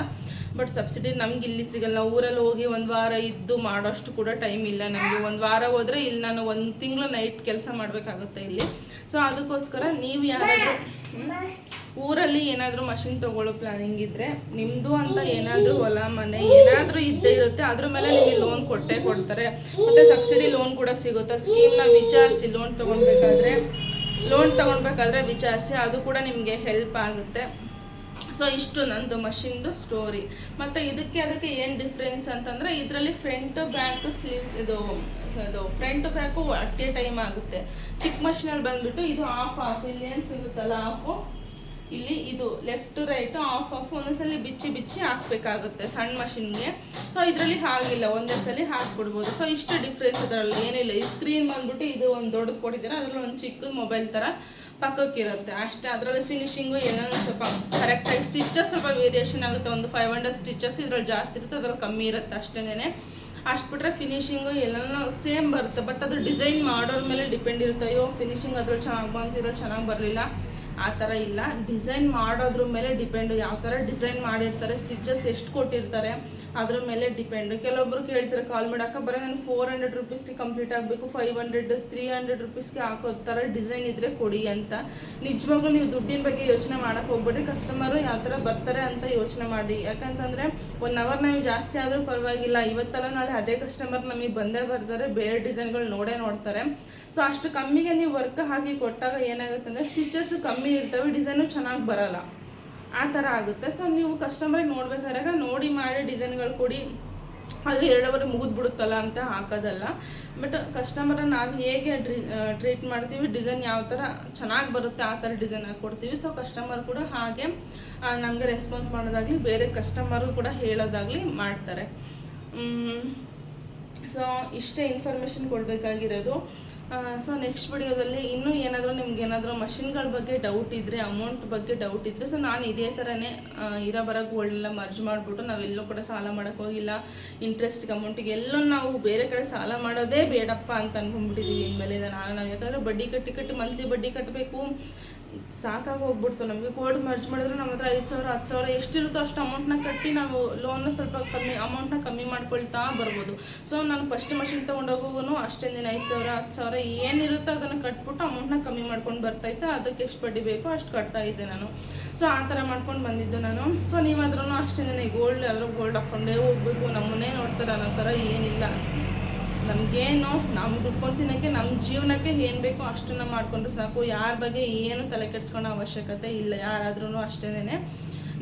ಬಟ್ ಸಬ್ಸಿಡಿ ನಮ್ಗೆ ಇಲ್ಲಿ ಸಿಗಲ್ಲ. ಊರಲ್ಲಿ ಹೋಗಿ ಒಂದು ವಾರ ಇದ್ದು ಮಾಡೋಷ್ಟು ಕೂಡ ಟೈಮ್ ಇಲ್ಲ ನನಗೆ ಒಂದು ವಾರ ಹೋದರೆ ಇಲ್ಲಿ ನಾನು ಒಂದು ತಿಂಗಳು ನೈಟ್ ಕೆಲಸ ಮಾಡಬೇಕಾಗುತ್ತೆ ಇಲ್ಲಿ. ಸೊ ಅದಕ್ಕೋಸ್ಕರ ನೀವು ಯಾರಾದರೂ ಊರಲ್ಲಿ ಏನಾದರೂ ಮಷಿನ್ ತಗೊಳ್ಳೋ ಪ್ಲಾನಿಂಗ್ ಇದ್ದರೆ ನಿಮ್ಮದು ಅಂತ ಏನಾದರೂ ಹೊಲ, ಮನೆ ಏನಾದರೂ ಇದ್ದೇ ಇರುತ್ತೆ, ಅದ್ರ ಮೇಲೆ ನಿಮಗೆ ಲೋನ್ ಕೊಟ್ಟೇ ಕೊಡ್ತಾರೆ. ಮತ್ತು ಸಬ್ಸಿಡಿ ಲೋನ್ ಕೂಡ ಸಿಗುತ್ತೆ? ಸ್ಕೀಮ್ನ ವಿಚಾರಿಸಿ ಲೋನ್ ತೊಗೊಳ್ಬೇಕಾದ್ರೆ ಲೋನ್ ತೊಗೊಳ್ಬೇಕಾದ್ರೆ ವಿಚಾರಿಸಿ, ಅದು ಕೂಡ ನಿಮಗೆ ಹೆಲ್ಪ್ ಆಗುತ್ತೆ. ಸೊ ಇಷ್ಟು ನಂದು ಮಷಿನ್ದು ಸ್ಟೋರಿ ಮತ್ತು ಇದಕ್ಕೆ ಅದಕ್ಕೆ ಏನು ಡಿಫ್ರೆನ್ಸ್ ಅಂತಂದರೆ, ಇದರಲ್ಲಿ ಫ್ರಂಟ್ ಬ್ಯಾಕ್ ಸ್ಲೀವ್ ಇದು ಇದು ಫ್ರಂಟ್ ಬ್ಯಾಕು ಅಟ್ಟೆ ಟೈಮ್ ಆಗುತ್ತೆ. ಚಿಕ್ಕ ಮಷಿನಲ್ಲಿ ಬಂದ್ಬಿಟ್ಟು ಇದು ಆಫ್ ಆಫ್ ಇಲ್ಲಿ ಏನು ಸಿಗುತ್ತಲ್ಲ ಆಫು ಇಲ್ಲಿ ಇದು ಲೆಫ್ಟ್ ರೈಟು ಆಫ್ ಆಫ್ ಒಂದೊಂದ್ಸಲಿ ಬಿಚ್ಚಿ ಬಿಚ್ಚಿ ಹಾಕ್ಬೇಕಾಗುತ್ತೆ ಸಣ್ಣ ಮಷಿನ್ಗೆ ಸೊ ಇದರಲ್ಲಿ ಹಾಗಿಲ್ಲ ಒಂದೇ ಸಲ ಹಾಕ್ಬಿಡ್ಬೋದು. ಸೊ ಇಷ್ಟು ಡಿಫ್ರೆನ್ಸ್ ಅದರಲ್ಲಿ ಏನಿಲ್ಲ. ಈ ಸ್ಕ್ರೀನ್ ಬಂದ್ಬಿಟ್ಟು ಇದು ಒಂದು ದೊಡ್ಡದು ಕೊಟ್ಟಿದ್ದಾರೆ, ಅದರಲ್ಲಿ ಒಂದು ಚಿಕ್ಕ ಮೊಬೈಲ್ ಥರ ಪಕ್ಕಕ್ಕಿರುತ್ತೆ. ಅಷ್ಟೇ, ಅದರಲ್ಲಿ ಫಿನಿಶಿಂಗು ಏನೇನೋ ಸ್ವಲ್ಪ ಕರೆಕ್ಟಾಗಿ ಸ್ಟಿಚಸ್ ಸ್ವಲ್ಪ ವೇರಿಯೇಷನ್ ಆಗುತ್ತೆ. ಒಂದು ಫೈವ್ ಹಂಡ್ರೆಡ್ ಸ್ಟಿಚಸ್ ಇದ್ರಲ್ಲಿ ಜಾಸ್ತಿ ಇರುತ್ತೆ, ಅದರಲ್ಲಿ ಕಮ್ಮಿ ಇರುತ್ತೆ ಅಷ್ಟೇನೆ ಅಷ್ಟು ಬಿಟ್ರೆ ಫಿನಿಶಿಂಗು ಎಲ್ಲನೂ ಸೇಮ್ ಬರುತ್ತೆ. ಬಟ್ ಅದು ಡಿಸೈನ್ ಮಾಡೋರ ಮೇಲೆ ಡಿಪೆಂಡ್ ಇರುತ್ತೆ. ಅಯ್ಯೋ ಫಿನಿಶಿಂಗ್ ಅದ್ರಲ್ಲಿ ಚೆನ್ನಾಗಿ ಇದ್ರಲ್ಲಿ ಚೆನ್ನಾಗಿ ಬರಲಿಲ್ಲ. ಆ ಥರ ಇಲ್ಲ. ಡಿಸೈನ್ ಮಾಡೋದ್ರ ಮೇಲೆ ಡಿಪೆಂಡು ಯಾವ ಥರ ಡಿಸೈನ್ ಮಾಡಿರ್ತಾರೆ ಸ್ಟಿಚಸ್ ಎಷ್ಟು ಕೊಟ್ಟಿರ್ತಾರೆ, ಅದ್ರ ಮೇಲೆ ಡಿಪೆಂಡ್ ಕೆಲವೊಬ್ರು ಕೇಳ್ತಾರೆ, ಕಾಲ್ ಮಾಡೋಕೆ ಬರೀ ನಾನು ಫೋರ್ ಹಂಡ್ರೆಡ್ ರುಪೀಸ್ಗೆ ಕಂಪ್ಲೀಟ್ ಆಗಬೇಕು. ಫೈವ್ ಹಂಡ್ರೆಡ್ ತ್ರೀ ಹಂಡ್ರೆಡ್ ರುಪೀಸ್ಗೆ ಹಾಕೋ ಥರ ಡಿಸೈನ್ ಇದ್ದರೆ ಕೊಡಿ ಅಂತ. ನಿಜವಾಗ್ಲೂ ನೀವು ದುಡ್ಡಿನ ಬಗ್ಗೆ ಯೋಚನೆ ಮಾಡೋಕೆ ಹೋಗ್ಬಿಟ್ರೆ ಕಸ್ಟಮರು ಯಾವ ಥರ ಬರ್ತಾರೆ ಅಂತ ಯೋಚನೆ ಮಾಡಿ. ಯಾಕಂತಂದರೆ ಒನ್ ಅವರ್ ನಮಗೆ ಜಾಸ್ತಿ ಆದರೂ ಪರವಾಗಿಲ್ಲ. ಇವತ್ತಲ್ಲ ನಾಳೆ ಅದೇ ಕಸ್ಟಮರ್ ನಮಗೆ ಬಂದೇ ಬರ್ತಾರೆ. ಬೇರೆ ಡಿಸೈನ್ಗಳು ನೋಡೇ ನೋಡ್ತಾರೆ. ಸೊ ಅಷ್ಟು ಕಮ್ಮಿಗೆ ನೀವು ವರ್ಕ್ ಹಾಕಿ ಕೊಟ್ಟಾಗ ಏನಾಗುತ್ತೆ ಅಂದರೆ ಸ್ಟಿಚಸ್ ಕಮ್ಮಿ ಇರ್ತವೆ ಡಿಸೈನು ಚೆನ್ನಾಗಿ ಬರಲ್ಲ. ಆ ಥರ ಆಗುತ್ತೆ. ಸೊ ನೀವು ಕಸ್ಟಮರಿಗೆ ನೋಡ್ಬೇಕಾದಾಗ ನೋಡಿ ಮಾಡಿ ಡಿಸೈನ್ಗಳು ಕೊಡಿ. ಅದು ಎರಡವರೆ ಮುಗಿದ್ಬಿಡುತ್ತಲ್ಲ ಅಂತ ಹಾಕೋದಲ್ಲ. ಬಟ್ ಕಸ್ಟಮರ ನಾವು ಹೇಗೆ ಡ್ರಿ ಟ್ರೀಟ್ ಮಾಡ್ತೀವಿ ಡಿಸೈನ್ ಯಾವ ಥರ ಚೆನ್ನಾಗಿ ಬರುತ್ತೆ ಆ ಥರ ಡಿಸೈನ್ ಹಾಕ್ಕೊಡ್ತೀವಿ ಸೊ ಕಸ್ಟಮರ್ ಕೂಡ ಹಾಗೆ ನಮಗೆ ರೆಸ್ಪಾನ್ಸ್ ಮಾಡೋದಾಗಲಿ, ಬೇರೆ ಕಸ್ಟಮರು ಕೂಡ ಹೇಳೋದಾಗಲಿ ಮಾಡ್ತಾರೆ. ಸೊ, ಇಷ್ಟೇ ಇನ್ಫಾರ್ಮೇಷನ್ ಕೊಡಬೇಕಾಗಿರೋದು. ಸೊ ನೆಕ್ಸ್ಟ್ ವಿಡಿಯೋದಲ್ಲಿ ಇನ್ನೂ ಏನಾದರೂ ನಿಮ್ಗೆ ಏನಾದರೂ ಮಷಿನ್ಗಳ ಬಗ್ಗೆ ಡೌಟ್ ಇದ್ದರೆ ಅಮೌಂಟ್ ಬಗ್ಗೆ ಡೌಟ್ ಇದ್ದರೆ ಸೊ ನಾನು ಇದೇ ಥರನೇ ಇರೋ ಬರೋ ಗೋಲ್ಡ್ನೆಲ್ಲ ಮರ್ಜ್ ಮಾಡಿಬಿಟ್ಟು ನಾವೆಲ್ಲೂ ಕೂಡ ಸಾಲ ಮಾಡೋಕ್ಕೆ ಹೋಗಿಲ್ಲ. ಇಂಟ್ರೆಸ್ಟ್ಗೆ ಅಮೌಂಟಿಗೆ ಎಲ್ಲೋ ನಾವು ಬೇರೆ ಕಡೆ ಸಾಲ ಮಾಡೋದೇ ಬೇಡಪ್ಪ ಅಂತ ಅಂದ್ಕೊಂಡ್ಬಿಟ್ಟಿದ್ದೀವಿ ಇನ್ಮೇಲೆ ನಾನು. ನಾವು ಯಾಕಂದರೆ ಬಡ್ಡಿ ಕಟ್ಟಿ ಕಟ್ಟಿ ಮಂತ್ಲಿ ಬಡ್ಡಿ ಕಟ್ಟಬೇಕು ಸಾಕಾಗಿ ಹೋಗ್ಬಿಡ್ತು. ನಮಗೆ ಕೋಲ್ಡ್ ಮರ್ಜ್ ಮಾಡಿದ್ರೆ ನಮ್ಮ ಹತ್ರ ಐದು ಸಾವಿರ, ಹತ್ತು ಸಾವಿರ ಎಷ್ಟಿರುತ್ತೋ ಅಷ್ಟು ಅಮೌಂಟ್ನ ಕಟ್ಟಿ ನಾವು ಲೋನ್ನ ಸ್ವಲ್ಪ ಕಮ್ಮಿ ಅಮೌಂಟ್ನ ಕಮ್ಮಿ ಮಾಡ್ಕೊಳ್ತಾ ಬರ್ಬೋದು. ಸೊ ನಾನು ಫಸ್ಟ್ ಮಷಿನ್ ತೊಗೊಂಡೋಗೋಗೂ ಅಷ್ಟೇ ದಿನ ಐದು ಸಾವಿರ, ಹತ್ತು ಸಾವಿರ ಏನಿರುತ್ತೋ ಅದನ್ನು ಕಟ್ಬಿಟ್ಟು ಅಮೌಂಟ್ನ ಕಮ್ಮಿ ಮಾಡ್ಕೊಂಡು ಬರ್ತೈತೆ ಅದಕ್ಕೆ ಎಷ್ಟು ಬಡ್ಡಿ ಬೇಕೋ ಅಷ್ಟು ಕಟ್ತಾ ಇದ್ದೆ ನಾನು. ಸೊ ಆ ಥರ ಮಾಡ್ಕೊಂಡು ಬಂದಿದ್ದು ನಾನು. ಸೊ ನೀವಾದ್ರೂ ಅಷ್ಟೇ ದಿನ ಗೋಲ್ಡ್ ಯಾವ್ದಾದ್ರು ಗೋಲ್ಡ್ ಹಾಕ್ಕೊಂಡೇ ಹೋಗ್ಬೇಕು. ನಮ್ಮನ್ನೇ ನೋಡ್ತಾರೆ ಅನ್ನೋ ಥರ ಏನಿಲ್ಲ. ನಮಗೇನು ನಾವು ದುಡ್ಕೊಂಡು ತಿನ್ನೋಕ್ಕೆ ನಮ್ಮ ಜೀವನಕ್ಕೆ ಏನು ಬೇಕೋ ಅಷ್ಟನ್ನ ಮಾಡಿಕೊಂಡು ಸಾಕು. ಯಾರ ಬಗ್ಗೆ ಏನು ತಲೆ ಕೆಡ್ಸ್ಕೊಳ್ಳೋ ಅವಶ್ಯಕತೆ ಇಲ್ಲ ಯಾರಾದ್ರೂ ಅಷ್ಟೇನೆ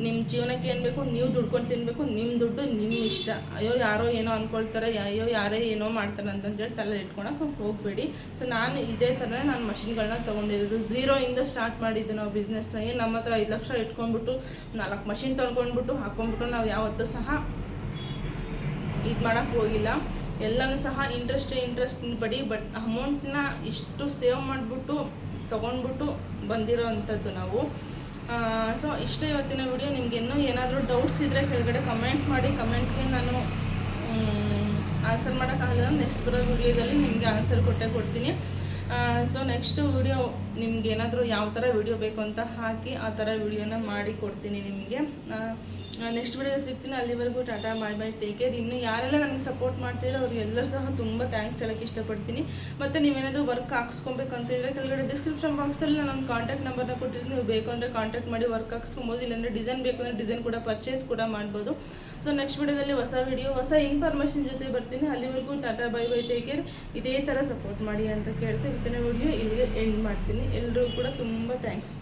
ನಿಮ್ಮ ಜೀವನಕ್ಕೆ ಏನು ಬೇಕು, ನೀವು ದುಡ್ಕೊಂಡು ತಿನ್ನಬೇಕು ನಿಮ್ಮ ದುಡ್ಡು ನಿಮ್ಮ ಇಷ್ಟ. ಅಯ್ಯೋ, ಯಾರೋ ಏನೋ ಅಂದ್ಕೊಳ್ತಾರೆ ಅಯ್ಯೋ, ಯಾರೇ ಏನೋ ಮಾಡ್ತಾರೆ ಅಂತಂದೇಳಿ ತಲೆ ಇಟ್ಕೊಳಕ್ಕೆ ಹೋಗಬೇಡಿ. ಸೊ ನಾನು ಇದೇ ಥರನೇ ನಾನು ಮಷಿನ್ಗಳನ್ನ ತೊಗೊಂಡಿರೋದು. ಝೀರೋಯಿಂದ ಸ್ಟಾರ್ಟ್ ಮಾಡಿದ್ದು ನಾವು ಬಿಸ್ನೆಸ್ನಾಗೆ ನಮ್ಮ ಹತ್ರ ಐದು ಲಕ್ಷ ಇಟ್ಕೊಂಡ್ಬಿಟ್ಟು, ನಾಲ್ಕು ಮಷಿನ್ ತೊಗೊಂಡ್ಬಿಟ್ಟು ಹಾಕ್ಕೊಂಡ್ಬಿಟ್ಟು ನಾವು ಯಾವತ್ತೂ ಸಹ ಇದು ಮಾಡೋಕ್ಕೆ ಹೋಗಿಲ್ಲ. ಎಲ್ಲನೂ ಸಹ ಇಂಟ್ರೆಸ್ಟ್ ಇಂಟ್ರೆಸ್ಟ್ ಬಡಿ ಬಟ್ ಅಮೌಂಟ್ನ ಇಷ್ಟು ಸೇವ್ ಮಾಡಿಬಿಟ್ಟು, ತೊಗೊಂಡ್ಬಿಟ್ಟು ಬಂದಿರೋ ಅಂಥದ್ದು ನಾವು. ಸೊ ಇಷ್ಟೇ ಇವತ್ತಿನ ವಿಡಿಯೋ ನಿಮ್ಗೆ ಇನ್ನೂ ಏನಾದರೂ ಡೌಟ್ಸ್ ಇದ್ದರೆ ಕೆಳಗಡೆ ಕಮೆಂಟ್ ಮಾಡಿ ಕಮೆಂಟ್ಗೆ ನಾನು ಆನ್ಸರ್ ಮಾಡೋಕ್ಕಾಗಲ್ಲ. ನೆಕ್ಸ್ಟ್ ಬರೋ ವಿಡಿಯೋದಲ್ಲಿ ನಿಮಗೆ ಆನ್ಸರ್ ಕೊಟ್ಟೆ ಕೊಡ್ತೀನಿ. ಸೊ ನೆಕ್ಸ್ಟ್ ವಿಡಿಯೋ ನಿಮ್ಗೆ ಏನಾದರೂ ಯಾವ ಥರ ವಿಡಿಯೋ ಬೇಕು ಅಂತ ಹಾಕಿ ಆ ಥರ ವಿಡಿಯೋನ ಮಾಡಿ ಕೊಡ್ತೀನಿ ನಿಮಗೆ. ನೆಕ್ಸ್ಟ್ ವಿಡಿಯೋ ಸಿಗ್ತೀನಿ. ಅಲ್ಲಿವರೆಗೂ tata bye bye take care ಇನ್ನು ಯಾರೆಲ್ಲ ನನಗೆ ಸಪೋರ್ಟ್ ಮಾಡ್ತಿದ್ರೆ ಅವ್ರಿಗೆಲ್ಲರೂ ಸಹ ತುಂಬ ಥ್ಯಾಂಕ್ಸ್ ಹೇಳೋಕ್ಕೆ ಇಷ್ಟಪಡ್ತೀನಿ. ಮತ್ತು ನೀವೇನಾದರೂ ವರ್ಕ್ ಹಾಕ್ಸ್ಕೊಬೇಕಂತ ಇದ್ದರೆ ಕೆಳಗಡೆ ಡಿಸ್ಕ್ರಿಪ್ಷನ್ ಬಾಕ್ಸಲ್ಲಿ ನಾನು ಕಾಂಟ್ಯಾಕ್ಟ್ ನಂಬರ್ನ ಕೊಟ್ಟಿರ್ತೀನಿ. ನೀವು ಬೇಕು ಅಂದರೆ ಕಾಂಟ್ಯಾಕ್ಟ್ ಮಾಡಿ ವರ್ಕ್ ಹಾಕ್ಸ್ಕೊಬೋದು. ಇಲ್ಲಾಂದರೆ ಡಿಸೈನ್ ಬೇಕು ಅಂದರೆ ಡಿಸೈನ್ ಕೂಡ ಪರ್ಚೇಸ್ ಕೂಡ ಮಾಡ್ಬೋದು. ಸೊ ನೆಕ್ಸ್ಟ್ ವಿಡಿಯೋದಲ್ಲಿ ಹೊಸ ವಿಡಿಯೋ ಹೊಸ ಇನ್ಫಾರ್ಮೇಷನ್ ಜೊತೆ ಬರ್ತೀನಿ. ಅಲ್ಲಿವರೆಗೂ tata bye bye take care ಇದೇ ಥರ ಸಪೋರ್ಟ್ ಮಾಡಿ ಅಂತ ಕೇಳ್ತಾ ಇವತ್ತಿನ ವಿಡಿಯೋ ಇಲ್ಲಿಗೆ ಎಂಡ್ ಮಾಡ್ತೀನಿ. ಎಲ್ಲರಿಗೂ ಕೂಡ ತುಂಬ ಥ್ಯಾಂಕ್ಸ್